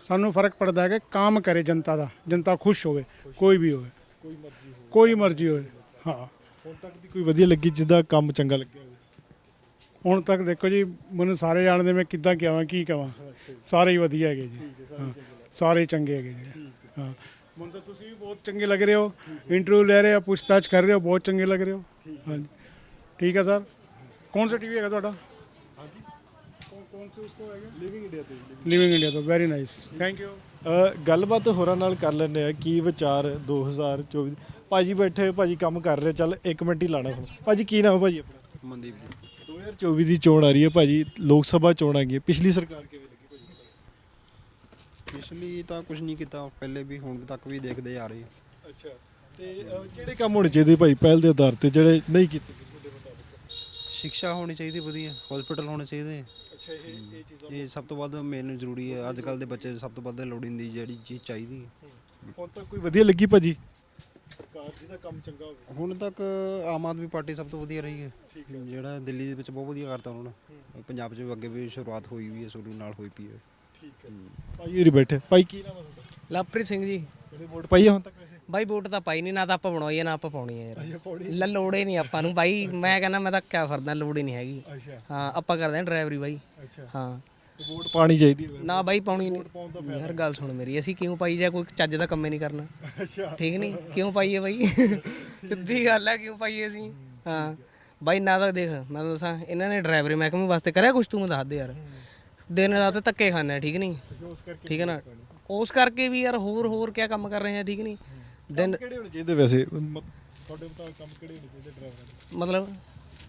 ਸਾਨੂੰ ਫ਼ਰਕ ਪੜਦਾ ਹੈ ਕਿ ਕੰਮ ਕਰੇ ਜਨਤਾ ਦਾ ਜਨਤਾ ਖੁਸ਼ ਹੋਵੇ ਕੋਈ ਵੀ ਹੋਵੇ। ਕੋਈ ਮਰਜ਼ੀ ਹੋਵੇ। ਕੋਈ ਮਰਜ਼ੀ ਹੋਵੇ ਹਾਂ। ਹੁਣ ਤੱਕ ਦੀ ਕੋਈ ਵਧੀਆ ਲੱਗੀ ਜਿਹਦਾ ਕੰਮ ਚੰਗਾ ਲੱਗਿਆ ਹੋਵੇ? ਹੁਣ ਤੱਕ ਦੇਖੋ ਜੀ ਮੈਨੂੰ ਸਾਰੇ ਜਾਣਦੇ ਮੈਂ ਕਿੱਦਾਂ ਕਹਾਂ ਕੀ ਕਹਾਂ ਸਾਰੇ ਹੀ ਵਧੀਆ ਹੈਗੇ ਜੀ। ਹਾਂ ਸਾਰੇ ਚੰਗੇ ਹੈਗੇ ਜੀ। ਹਾਂ। ਮੈਨੂੰ ਤਾਂ ਤੁਸੀਂ ਵੀ ਬਹੁਤ ਚੰਗੇ ਲੱਗ ਰਹੇ ਹੋ। ਇੰਟਰਵਿਊ ਲੈ ਰਹੇ ਹੋ ਪੁੱਛਤਾਛ ਕਰ ਰਹੇ ਹੋ ਬਹੁਤ ਚੰਗੇ ਲੱਗ ਰਹੇ ਹੋ। ਹਾਂਜੀ। ਠੀਕ ਹੈ ਸਰ। ਕੌਣ ਸਾ ਟੀਵੀ ਹੈਗਾ ਤੁਹਾਡਾ? ਸੇ ਉਸ ਤੋਂ ਹੈਗਾ ਲਿਵਿੰਗ ਇੰਡੀਆ ਤੇ ਲਿਵਿੰਗ ਇੰਡੀਆ ਤੋਂ very nice thank you uh, ਗੱਲਬਾਤ ਹੋਰਾਂ ਨਾਲ ਕਰ ਲੈਂਦੇ ਆ ਕੀ ਵਿਚਾਰ 2024 ਭਾਜੀ ਬੈਠੇ ਭਾਜੀ ਕੰਮ ਕਰ ਰਹੇ ਚੱਲ 1 ਮਿੰਟ ਹੀ ਲਾਣਾ ਸਮਾਂ ਭਾਜੀ ਕੀ ਨਾਮ ਹੈ ਭਾਜੀ ਆਪਣਾ? ਮਨਦੀਪ ਜੀ। 2024 ਦੀ ਚੋਣ ਆ ਰਹੀ ਹੈ ਭਾਜੀ ਲੋਕ ਸਭਾ ਚੋਣ ਆ ਗਈ ਹੈ। ਪਿਛਲੀ ਸਰਕਾਰ ਕਿਵੇਂ ਲੱਗੀ ਭਾਜੀ? ਪਿਛਲੀ ਤਾਂ ਕੁਝ ਨਹੀਂ ਕੀਤਾ ਪਹਿਲੇ ਵੀ ਹੁਣ ਤੱਕ ਵੀ ਦੇਖਦੇ ਆ ਰਹੇ। ਅੱਛਾ ਤੇ ਅ, ਕਿਹੜੇ ਕੰਮ ਹੋਣੇ ਚਾਹੀਦੇ ਭਾਈ ਪਹਿਲ ਦੇ ਆਧਾਰ ਤੇ ਜਿਹੜੇ ਨਹੀਂ ਕੀਤੇ ਗਏ ਤੁਹਾਡੇ ਮੁਤਾਬਿਕ? ਸਿੱਖਿਆ ਹੋਣੀ ਚਾਹੀਦੀ ਵਧੀਆ। ਹਸਪੀਟਲ ਹੋਣੇ ਚਾਹੀਦੇ। ਅੱਛਾ ਇਹ ਇਹ ਚੀਜ਼ਾਂ ਇਹ ਸਭ ਤੋਂ ਵੱਧ ਮੇਨ ਜ਼ਰੂਰੀ ਹੈ ਅੱਜ ਕੱਲ ਦੇ ਬੱਚੇ ਸਭ ਤੋਂ ਵੱਧ ਲੋੜੀਂਦੀ ਜਿਹੜੀ ਚੀਜ਼ ਚਾਹੀਦੀ ਹੈ। ਹੁਣ ਤੱਕ ਕੋਈ ਵਧੀਆ ਲੱਗੀ ਭਾਜੀ? ਸਰਕਾਰ ਜਿਹਦਾ ਕੰਮ ਚੰਗਾ ਹੋਵੇ ਹੁਣ ਤੱਕ ਆਮ ਆਦਮੀ ਪਾਰਟੀ ਸਭ ਤੋਂ ਵਧੀਆ ਰਹੀ ਹੈ। ਜਿਹੜਾ ਦਿੱਲੀ ਦੇ ਵਿੱਚ ਬਹੁਤ ਵਧੀਆ ਕਰਤਾ ਉਹਨਾਂ ਨੇ ਪੰਜਾਬ 'ਚ ਵੀ ਅੱਗੇ ਵੀ ਸ਼ੁਰੂਆਤ ਹੋਈ ਵੀ ਹੈ ਸ਼ੁਰੂ ਨਾਲ ਹੋਈ ਪਈ ਹੈ। ਠੀਕ ਹੈ। ਭਾਈ ਹੋਰੀ ਬੈਠੇ। ਭਾਈ ਕੀ ਨਾਮ ਹੈ ਤੁਹਾਡਾ? ਲਵਪ੍ਰੀਤ ਸਿੰਘ ਜੀ। ਜਿਹੜੇ ਵੋਟ ਪਾਈ ਹੈ ਹੁਣ ਤੱਕ ਵੈਸੇ ਬਾਈ ਵੋਟ ਤਾਂ ਪਾਈ ਨਹੀਂ ਨਾ ਤਾਂ ਆਪਾਂ ਬਣਾਈ ਹੈ ਨਾ ਆਪਾਂ ਪਾਉਣੀ ਹੈ ਯਾਰ। ਲੈ ਲੋੜ ਨਹੀਂ ਆਪਾਂ ਨੂੰ ਬਾਈ ਮੈਂ ਕਹਿੰਦਾ ਮੈਂ ਤਾਂ ਕਿਆ ਫਰਦਾ ਲੋੜ ਹੀ ਨਹੀਂ ਹੈਗੀ। ਹਾਂ ਆਪਾਂ ਕਰਦੇ ਹਾਂ ਡਰਾਈਵਰੀ ਬਾਈ। ਹਾਂ। ਵੋਟ ਪਾਣੀ ਚਾਹੀਦੀ ਹੈ ਨਾ ਬਾਈ ਪਾਉਣੀ ਨਹੀਂ। ਯਾਰ ਗੱਲ ਸੁਣ ਮੇਰੀ ਅਸੀਂ ਕਿਉਂ ਪਾਈ ਜਾ ਕੋਈ ਚੱਜ ਦਾ ਕੰਮ ਹੀ ਨਹੀਂ ਕਰਨਾ। ਅੱਛਾ। ਠੀਕ ਨਹੀਂ? ਕਿਉਂ ਪਾਈਏ ਬਾਈ? ਸਿੱਧੀ ਗੱਲ ਹੈ ਕਿਉਂ ਪਾਈਏ ਅਸੀਂ? ਹਾਂ ਬਾਈ ਨਾ ਤਾਂ ਦੇਖ ਮੈਂ ਦੱਸਾਂ ਇਹਨਾਂ ਨੇ ਡਰਾਈਵਰੀ ਮਹਿਕਮੇ ਵਾਸਤੇ ਕਰਿਆ ਕੁਛ ਤੂੰ ਮੈਨੂੰ ਦੱਸ ਦੇ ਯਾਰ। ਦਿਨ ਰਾਤ ਧੱਕੇ ਖਾਣਾ ਠੀਕ ਨਹੀਂ? ਠੀਕ ਹੈ ਨਾ? ਉਸ ਕਰਕੇ ਵੀ ਯਾਰ ਹੋਰ ਹੋਰ ਕਿਆ ਕੰਮ ਕਰ ਰਹੇ ਆ ਠੀਕ ਨਹੀਂ? ਦਿਨ ਕਿਹੜੇ ਹੋਣੇ ਚਾਹੀਦੇ ਵੈਸੇ? ਮ- ਤੁਹਾਡੇ ਮੁਤਾਬਿਕ ਕੰਮ ਕਿਹੜੇ ਹੋਣੇ ਚਾਹੀਦੇ ਡਰਾਈਵਰਾਂ ਦੇ? ਮਤਲਬ?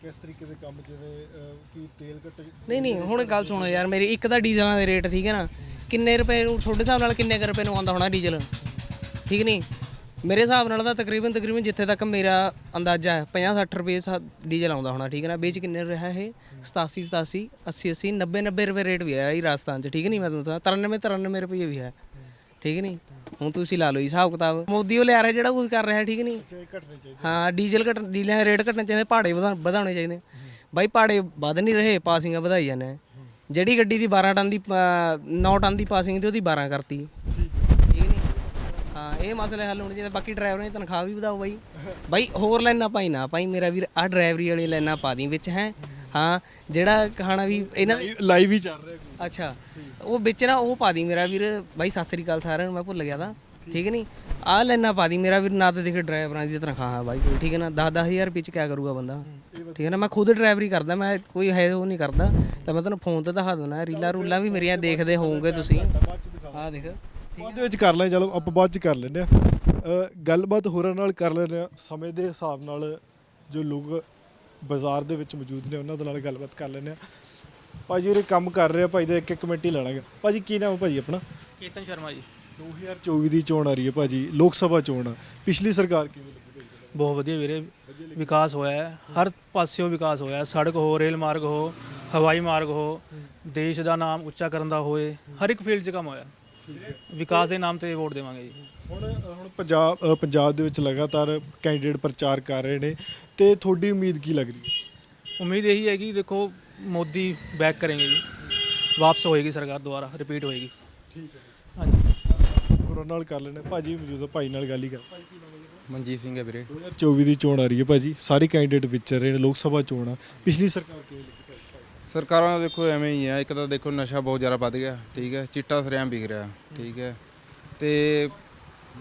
ਕਿਸ ਤਰੀਕੇ ਦੇ ਕੰਮ ਜਿਵੇਂ ਅ, ਕੀ ਤੇਲ ਘੱਟ ਨਹੀਂ ਨਹੀਂ ਹੁਣ ਗੱਲ ਸੁਣੋ ਯਾਰ ਮੇਰੀ ਇੱਕ ਤਾਂ ਡੀਜ਼ਲਾਂ ਦੇ ਰੇਟ ਠੀਕ ਹੈ ਨਾ। ਕਿੰਨੇ ਰੁਪਏ ਨੂੰ ਤੁਹਾਡੇ ਹਿਸਾਬ ਨਾਲ ਕਿੰਨੇ ਕੁ ਰੁਪਏ ਨੂੰ ਆਉਂਦਾ ਹੋਣਾ ਡੀਜ਼ਲ? ਠੀਕ ਨਹੀਂ? ਮੇਰੇ ਹਿਸਾਬ ਨਾਲ ਤਾਂ ਤਕਰੀਬਨ ਤਕਰੀਬਨ ਜਿੱਥੇ ਤੱਕ ਮੇਰਾ ਅੰਦਾਜ਼ਾ ਹੈ 50 60 ਰੁਪਏ ਸਾ- ਡੀਜ਼ਲ ਆਉਂਦਾ ਹੋਣਾ ਠੀਕ ਹੈ ਨਾ? ਵਿੱਚ ਕਿੰਨੇ ਰਿਹਾ ਇਹ? 87 87 80 80 90 90 ਰੁਪਏ ਰੇਟ ਵੀ ਹੈ ਇਹ ਰਾਜਸਥਾਨ 'ਚ ਠੀਕ ਨਹੀਂ? ਮੈਂ ਤੁਹਾਨੂੰ ਦੱਸਾਂ 93 93 ਰੁਪਏ ਵੀ ਹੈ ਠੀਕ ਨਹੀਂ? ਹੁਣ ਤੁਸੀਂ ਲਾ ਲਓ ਜੀ ਹਿਸਾਬ ਕਿਤਾਬ। ਮੋਦੀ ਉਹ ਲਿਆ ਰਿਹਾ ਜਿਹੜਾ ਕੁਝ ਕਰ ਰਿਹਾ ਠੀਕ ਨਹੀਂ? ਘਟਣੇ ਚਾਹੀਦੇ। ਹਾਂ ਡੀਜ਼ਲ ਘਟ ਡੀਲਾਂ ਦੇ ਰੇਟ ਘਟਣੇ ਚਾਹੀਦੇ ਪਹਾੜੇ ਵਧਾ- ਵਧਾਉਣੇ ਚਾਹੀਦੇ। ਬਾਈ ਪਹਾੜੇ ਵਧ ਨਹੀਂ ਰਹੇ ਪਾਸਿੰਗਾਂ ਵਧਾਈ ਜਾਂਦੇ ਆ। ਜਿਹੜੀ ਗੱਡੀ ਦੀ 12 ਟਨ ਦੀ 9 ਟਨ ਦੀ ਪਾਸਿੰਗ ਤੇ ਉਹਦੀ 12 ਕਰਤੀ। ਠੀਕ ਨਹੀਂ? ਹਾਂ ਇਹ ਮਸਲੇ ਹੱਲ ਹੋਣੇ ਚਾਹੀਦੇ ਬਾਕੀ ਡਰਾਈਵਰਾਂ ਦੀ ਤਨਖਾਹ ਵੀ ਵਧਾਓ ਬਾਈ। ਬਾਈ ਹੋਰ ਲਾਈਨਾਂ ਪਾਈ ਨਾ ਭਾਈ ਮੇਰਾ ਵੀਰ ਆ ਡਰਾਈਵਰੀ ਵਾਲੀ ਲਾਈਨਾਂ ਪਾ ਦੀ ਵਿੱਚ ਹੈ। ਹਾਂ ਜਿਹੜਾ ਕਹਾਣਾ ਵੀ ਇਹਨਾਂ ਲਾਈਵ ਹੀ ਚੱਲ ਰਿਹਾ ਅੱਛਾ। ਉਹ ਵਿੱਚ ਨਾ ਉਹ ਪਾ ਦੀ ਮੇਰਾ ਵੀਰ। ਬਾਈ, ਸਤਿ ਸ੍ਰੀ ਅਕਾਲ ਸਾਰਿਆਂ ਨੂੰ, ਮੈਂ ਭੁੱਲ ਗਿਆ ਤਾਂ। ਠੀਕ ਨਹੀਂ ਆਹ ਲੈਣਾ ਪਾ ਦੀ। ਮੇਰਾ ਵੀਰ ਨਾ ਤਾਂ ਦੇਖ ਡਰਾਈਵਰਾਂ ਦੀ ਤਨਖਾਹ ਹੈ ਬਾਈ ਕੋਈ, ਠੀਕ ਹੈ ਨਾ? 10 10000 ਰੁਪਏ ਚ ਕਿਆ ਕਰੂਗਾ ਬੰਦਾ? ਠੀਕ ਹੈ ਨਾ? ਮੈਂ ਖੁਦ ਡਰਾਈਵਰੀ ਕਰਦਾ, ਮੈਂ ਕੋਈ ਹੈ ਉਹ ਨਹੀਂ ਕਰਦਾ। ਤਾਂ ਮੈਂ ਤੁਹਾਨੂੰ ਫੋਨ ਤੇ ਦਿਖਾ ਦਿੰਦਾ, ਰੀਲਾਂ ਰੂਲਾਂ ਵੀ ਮੇਰੀਆਂ ਦੇਖਦੇ ਹੋਵੋਗੇ ਤੁਸੀਂ। ਆਹ ਦੇਖ। ਬਾਅਦ ਵਿੱਚ ਕਰ ਲੈ ਚਲੋ, ਆਪਾਂ ਬਾਅਦ ਚ ਕਰ ਲੈਂਦੇ ਆ ਗੱਲਬਾਤ ਹੋਰਾਂ ਨਾਲ ਕਰ ਲੈਂਦੇ ਆ ਸਮੇਂ ਦੇ ਹਿਸਾਬ ਨਾਲ ਜੋ ਲੋਕ ਬਾਜ਼ਾਰ ਦੇ ਵਿੱਚ ਮੌਜੂਦ ਨੇ, ਉਹਨਾਂ ਦੇ ਨਾਲ ਗੱਲਬਾਤ ਕਰ ਲੈਂਦੇ ਆ ਭਾਜੀ ਉਰੇ ਕੰਮ ਕਰ ਰਿਹਾ ਭਾਈ ਦਾ ਇੱਕ ਇੱਕ ਮਿੰਟ ਹੀ ਲੈਣਾਗਾ ਭਾਜੀ ਕੀ ਨਾਮ ਹੈ ਭਾਜੀ ਆਪਣਾ? ਕੀਰਤਨ ਸ਼ਰਮਾ ਜੀ। 2024 ਦੀ ਚੋਣ ਆ ਰਹੀ ਹੈ ਭਾਜੀ ਲੋਕ ਸਭਾ ਚੋਣ ਆ। ਪਿਛਲੀ ਸਰਕਾਰ ਕਿਵੇਂ ਲੱਗੀ ਭਾਜੀ ਬਹੁਤ ਵਧੀਆ ਵੀਰੇ ਵਿਕਾਸ ਹੋਇਆ ਹੈ। ਹਰ ਪਾਸਿਓਂ ਵਿਕਾਸ ਹੋਇਆ ਹੈ। ਸੜਕ ਹੋ ਰੇਲ ਮਾਰਗ ਹੋ ਹਵਾਈ ਮਾਰਗ ਹੋ ਦੇਸ਼ ਦਾ ਨਾਮ ਉੱਚਾ ਕਰਨ ਦਾ ਹੋਏ ਹਰ ਇੱਕ ਫੀਲਡ 'ਚ ਕੰਮ ਹੋਇਆ। ਵਿਕਾਸ ਦੇ ਨਾਮ ਤੇ ਵੋਟ ਦੇਵਾਂਗੇ ਜੀ। ਹੁਣ ਹੁਣ ਪੰਜਾਬ ਅ, ਪੰਜਾਬ ਦੇ ਵਿੱਚ ਲਗਾਤਾਰ ਕੈਂਡੀਡੇਟ ਪ੍ਰਚਾਰ ਕਰ ਰਹੇ ਨੇ। ਤੇ ਤੁਹਾਡੀ ਉਮੀਦ ਕੀ ਲੱਗ ਰਹੀ ਹੈ? ਉਮੀਦ ਇਹੀ ਹੈ ਕਿ ਦੇਖੋ ਮੋਦੀ ਬੈਕ ਕਰੇंगे ਜੀ। ਵਾਪਸ ਹੋਏਗੀ ਸਰਕਾਰ ਦੁਬਾਰਾ ਰਿਪੀਟ ਹੋਏਗੀ। ਠੀਕ ਹੈ ਹਾਂਜੀ। ਨਾਲ ਕਰ ਲੈਣੇ ਭਾਜੀ ਮੌਜੂਦਾ ਭਾਈ ਨਾਲ ਗੱਲ ਹੀ ਕਰ। ਮਨਜੀਤ ਸਿੰਘ ਹੈ ਵੀਰੇ। 2024 ਦੀ ਚੋਣ ਆ ਰਹੀ ਹੈ ਭਾਜੀ। ਸਾਰੇ ਕੈਂਡੀਡੇਟ ਵਿਚਰ ਰਹੇ ਨੇ ਲੋਕ ਸਭਾ ਚੋਣ ਆ। ਪਿਛਲੀ ਸਰਕਾਰ ਕਿਵੇਂ ਲੱਗੀ ਭਾਜੀ? ਸਰਕਾਰਾਂ ਦਾ ਦੇਖੋ ਐਵੇਂ ਹੀ ਆ। ਇੱਕ ਤਾਂ ਦੇਖੋ ਨਸ਼ਾ ਬਹੁਤ ਜ਼ਿਆਦਾ ਵੱਧ ਗਿਆ। ਠੀਕ ਹੈ। ਚਿੱਟਾ ਸਰਿਆਮ ਵਿਕ ਰਿਹਾ। ਠੀਕ ਹੈ। ਤੇ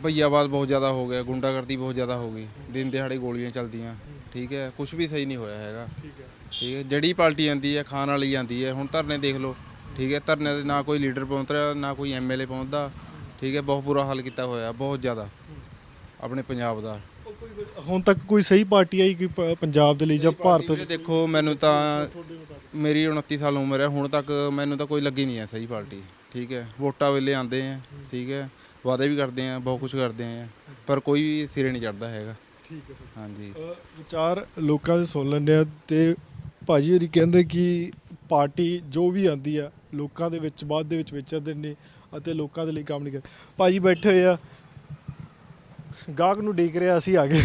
ਭਈਆਵਾਦ ਬਹੁਤ ਜ਼ਿਆਦਾ ਹੋ ਗਿਆ। ਗੁੰਡਾਗਰਦੀ ਬਹੁਤ ਜ਼ਿਆਦਾ ਹੋ ਗਈ। ਦਿਨ ਦਿਹਾੜੇ ਗੋਲੀਆਂ ਚੱਲਦੀਆਂ। ਠੀਕ ਹੈ। ਕੁਝ ਵੀ ਸਹੀ ਨਹੀਂ ਹੋਇਆ ਹੈਗਾ। ਠੀਕ ਹੈ। ਠੀਕ ਹੈ ਜਿਹੜੀ ਪਾਰਟੀ ਆਂਦੀ ਹੈ ਖਾਣ ਵਾਲੀ ਆਂਦੀ ਹੈ। ਹੁਣ ਧਰਨੇ ਦੇਖ ਲਓ ਠੀਕ ਹੈ ਧਰਨੇ ਦੇ ਨਾ ਕੋਈ ਲੀਡਰ ਪਹੁੰਚ ਰਿਹਾ ਨਾ ਕੋਈ ਐਮਐਲਏ ਪਹੁੰਚਦਾ। ਠੀਕ ਹੈ ਬਹੁਤ ਬੁਰਾ ਹਾਲ ਕੀਤਾ ਹੋਇਆ ਬਹੁਤ ਜ਼ਿਆਦਾ ਆਪਣੇ ਪੰਜਾਬ ਦਾ। ਹੁਣ ਤੱਕ ਕੋਈ ਸਹੀ ਪਾਰਟੀ ਆਈ ਕਿ ਪ- ਪੰਜਾਬ ਦੇ ਲਈ ਜਾਂ ਭਾਰਤ ਵੀਰੇ ਦੇਖੋ ਮੈਨੂੰ ਤਾਂ ਮੇਰੀ 29 ਸਾਲ ਉਮਰ ਹੈ ਹੁਣ ਤੱਕ ਮੈਨੂੰ ਤਾਂ ਕੋਈ ਲੱਗੀ ਨਹੀਂ ਹੈ ਸਹੀ ਪਾਰਟੀ। ਠੀਕ ਹੈ ਵੋਟਾਂ ਵੇਲੇ ਆਉਂਦੇ ਆ ਠੀਕ ਹੈ ਵਾਅਦੇ ਵੀ ਕਰਦੇ ਆ ਬਹੁਤ ਕੁਝ ਕਰਦੇ ਆ ਪਰ ਕੋਈ ਵੀ ਸਿਰੇ ਨਹੀਂ ਚੜਦਾ ਹੈਗਾ। ਠੀਕ ਹੈ। ਹਾਂਜੀ। ਅ, ਵਿਚਾਰ ਲੋਕਾਂ ਦੇ ਸੁਣ ਲੈਂਦੇ ਆ ਤੇ ਭਾਜੀ ਹੋਰੀ ਕਹਿੰਦੇ ਕਿ ਪਾਰਟੀ ਜੋ ਵੀ ਆਂਦੀ ਆ ਲੋਕਾਂ ਦੇ ਵਿੱਚ ਬਾਅਦ ਦੇ ਵਿੱਚ ਵਿਚਰਦੇ ਨੇ ਅਤੇ ਲੋਕਾਂ ਦੇ ਲਈ ਕੰਮ ਨਹੀਂ ਕਰ ਭਾਜੀ ਬੈਠੇ ਹੋਏ ਆ। ਗਾਹਕ ਨੂੰ ਡੀਕ ਰਿਹਾ ਅਸੀਂ ਆ ਗਏ।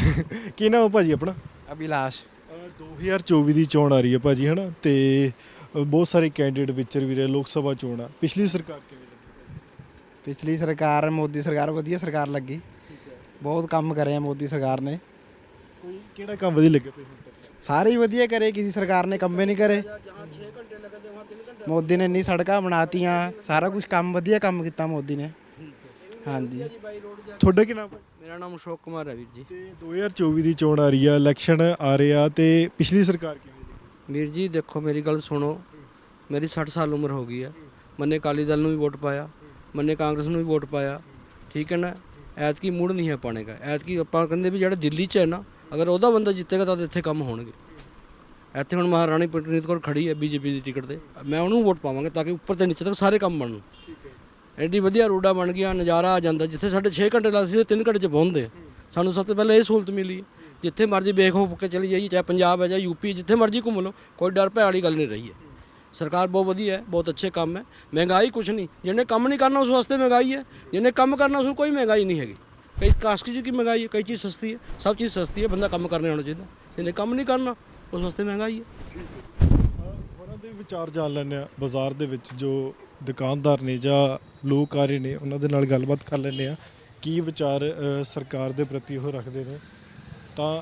ਕੀ ਨਾਮ ਹੈ ਭਾਜੀ ਆਪਣਾ? ਅਭਿਲਾਸ਼। 2024 ਦੀ ਚੋਣ ਆ ਰਹੀ ਹੈ ਭਾਜੀ ਹਨਾ? ਤੇ ਅ, ਬਹੁਤ ਸਾਰੇ ਕੈਂਡੀਡੇਟ ਵਿਚਰ ਵੀ ਰਹੇ ਲੋਕ ਸਭਾ ਚੋਣ ਆ। ਪਿਛਲੀ ਸਰਕਾਰ ਕਿਵੇਂ ਲੱਗੀ ਪਿਛਲੀ ਸਰਕਾਰ ਮੋਦੀ ਸਰਕਾਰ ਵਧੀਆ ਸਰਕਾਰ ਲੱਗੀ। ਬਹੁਤ ਕੰਮ ਕਰੇ ਆ ਮੋਦੀ ਸਰਕਾਰ ਨੇ। ਕੋਈ ਕਿਹੜਾ ਕੰਮ ਵਧੀਆ ਲੱਗਿਆ ਤੱਕ ਸਾਰੇ ਹੀ ਵਧੀਆ ਕਰੇ ਕਿਸੇ ਸਰਕਾਰ ਨੇ ਕੰਮੇ ਨਹੀਂ ਕਰੇ। ਮੋਦੀ ਨੇ ਇੰਨੀ ਸੜਕਾਂ ਬਣਾਤੀਆਂ ਸਾਰਾ ਕੁਝ ਕੰਮ ਵਧੀਆ ਕੰਮ ਕੀਤਾ ਮੋਦੀ ਨੇ। ਹਾਂਜੀ। ਤੁਹਾਡਾ ਕੀ ਨਾਮ ਹੈ ਮੇਰਾ ਨਾਮ ਅਸ਼ੋਕ ਕੁਮਾਰ ਹੈ ਵੀਰ ਜੀ। ਤੇ 2024 ਦੀ ਚੋਣ ਆ ਰਹੀ ਆ ਇਲੈਕਸ਼ਨ ਆ ਰਿਹਾ ਤੇ ਪਿਛਲੀ ਸਰਕਾਰ ਕਿਵੇਂ ਵੀਰ ਜੀ ਦੇਖੋ ਮੇਰੀ ਗੱਲ ਸੁਣੋ। ਮੇਰੀ 60 ਸਾਲ ਉਮਰ ਹੋ ਗਈ ਹੈ ਮੰਨੇ ਅਕਾਲੀ ਦਲ ਨੂੰ ਵੀ ਵੋਟ ਪਾਇਆ ਮੰਨੇ ਕਾਂਗਰਸ ਨੂੰ ਵੀ ਵੋਟ ਪਾਇਆ। ਠੀਕ ਹੈ ਨਾ? ਐਤਕੀ ਮੂਡ ਨਹੀਂ ਹੈ ਪਾਣੇ ਦਾ। ਐਤਕੀ ਆਪਾਂ ਕਹਿੰਦੇ ਵੀ ਜਿਹੜਾ ਦਿੱਲੀ 'ਚ ਹੈ ਨਾ ਅਗਰ ਉਹਦਾ ਬੰਦਾ ਜਿੱਤੇਗਾ ਤਾਂ ਇੱਥੇ ਕੰਮ ਹੋਣਗੇ। ਇੱਥੇ ਹੁਣ ਮਹਾਰਾਣੀ ਪ੍ਰਨੀਤ ਕੌਰ ਖੜੀ ਹੈ ਬੀਜੇਪੀ ਦੀ ਟਿਕਟ ਤੇ। ਮੈਂ ਉਹਨੂੰ ਵੋਟ ਪਾਵਾਂਗਾ ਤਾਂ ਕਿ ਉੱਪਰ ਤੇ ਨੀਚੇ ਤੱਕ ਸਾਰੇ ਕੰਮ ਬਣਨ। ਐਡੀ ਵਧੀਆ ਰੋਡਾਂ ਬਣ ਗਿਆ ਨਜ਼ਾਰਾ ਆ ਜਾਂਦਾ, ਜਿੱਥੇ ਸਾਡੇ 6 ਘੰਟੇ ਲੱਗਦੇ ਸੀ 3 ਘੰਟੇ 'ਚ ਪਹੁੰਚਦੇ ਆ। ਸਾਨੂੰ ਸਭ ਤੋਂ ਪਹਿਲਾਂ ਇਹ ਸਹੂਲਤ ਮਿਲੀ, ਜਿੱਥੇ ਮਰਜ਼ੀ ਵੇਖ ਹੋ ਕੇ ਚਲੀ ਜਾਈਏ, ਚਾਹੇ ਪੰਜਾਬ ਹੈ ਜਾਂ ਯੂਪੀ ਜਿੱਥੇ ਮਰਜ਼ੀ ਘੁੰਮ ਲਓ, ਕੋਈ ਡਰ ਭੈ ਵਾਲੀ ਗੱਲ ਨਹੀਂ ਰਹੀ ਹੈ। ਸਰਕਾਰ ਬਹੁਤ ਵਧੀਆ ਹੈ, ਬਹੁਤ ਅੱਛੇ ਕੰਮ ਹੈ। ਮਹਿੰਗਾਈ ਕੁਛ ਨਹੀਂ, ਜਿਹਨੇ ਕੰਮ ਨਹੀਂ ਕਰਨਾ ਉਸ ਵਾਸਤੇ ਮਹਿੰਗਾਈ ਹੈ, ਜਿਹਨੇ ਕੰਮ ਕਰਨਾ ਉਸ ਨੂੰ ਕੋਈ ਮਹਿੰਗਾਈ ਨਹੀਂ ਹੈਗੀ। ਕਈ ਕਾਸਕ ਜੀ ਕੀ ਮਹਿੰਗਾਈ ਹੈ, ਕਈ ਚੀਜ਼ ਸਸਤੀ ਹੈ, ਸਭ ਚੀਜ਼ ਸਸਤੀ ਹੈ, ਬੰਦਾ ਕੰਮ ਕਰਨੇ ਆਉਣਾ ਚਾਹੀਦਾ। ਜਿਹਨੇ ਕੰਮ ਨਹੀਂ ਕਰਨਾ ਉਸ ਵਾਸਤੇ ਮਹਿੰਗਾਈ ਹੈ। ਹੋਰਾਂ ਦੇ ਵਿਚਾਰ ਜਾਣ ਲੈਂਦੇ ਆ ਬਾਜ਼ਾਰ ਦੇ ਵਿੱਚ ਜੋ ਦੁਕਾਨਦਾਰ ਨੇ ਜਾਂ ਲੋਕ ਆ ਰਹੇ ਨੇ, ਉਹਨਾਂ ਦੇ ਨਾਲ ਗੱਲਬਾਤ ਕਰ ਲੈਂਦੇ ਆ ਕੀ ਵਿਚਾਰ ਸਰਕਾਰ ਦੇ ਪ੍ਰਤੀ ਉਹ ਰੱਖਦੇ ਨੇ। ਤਾਂ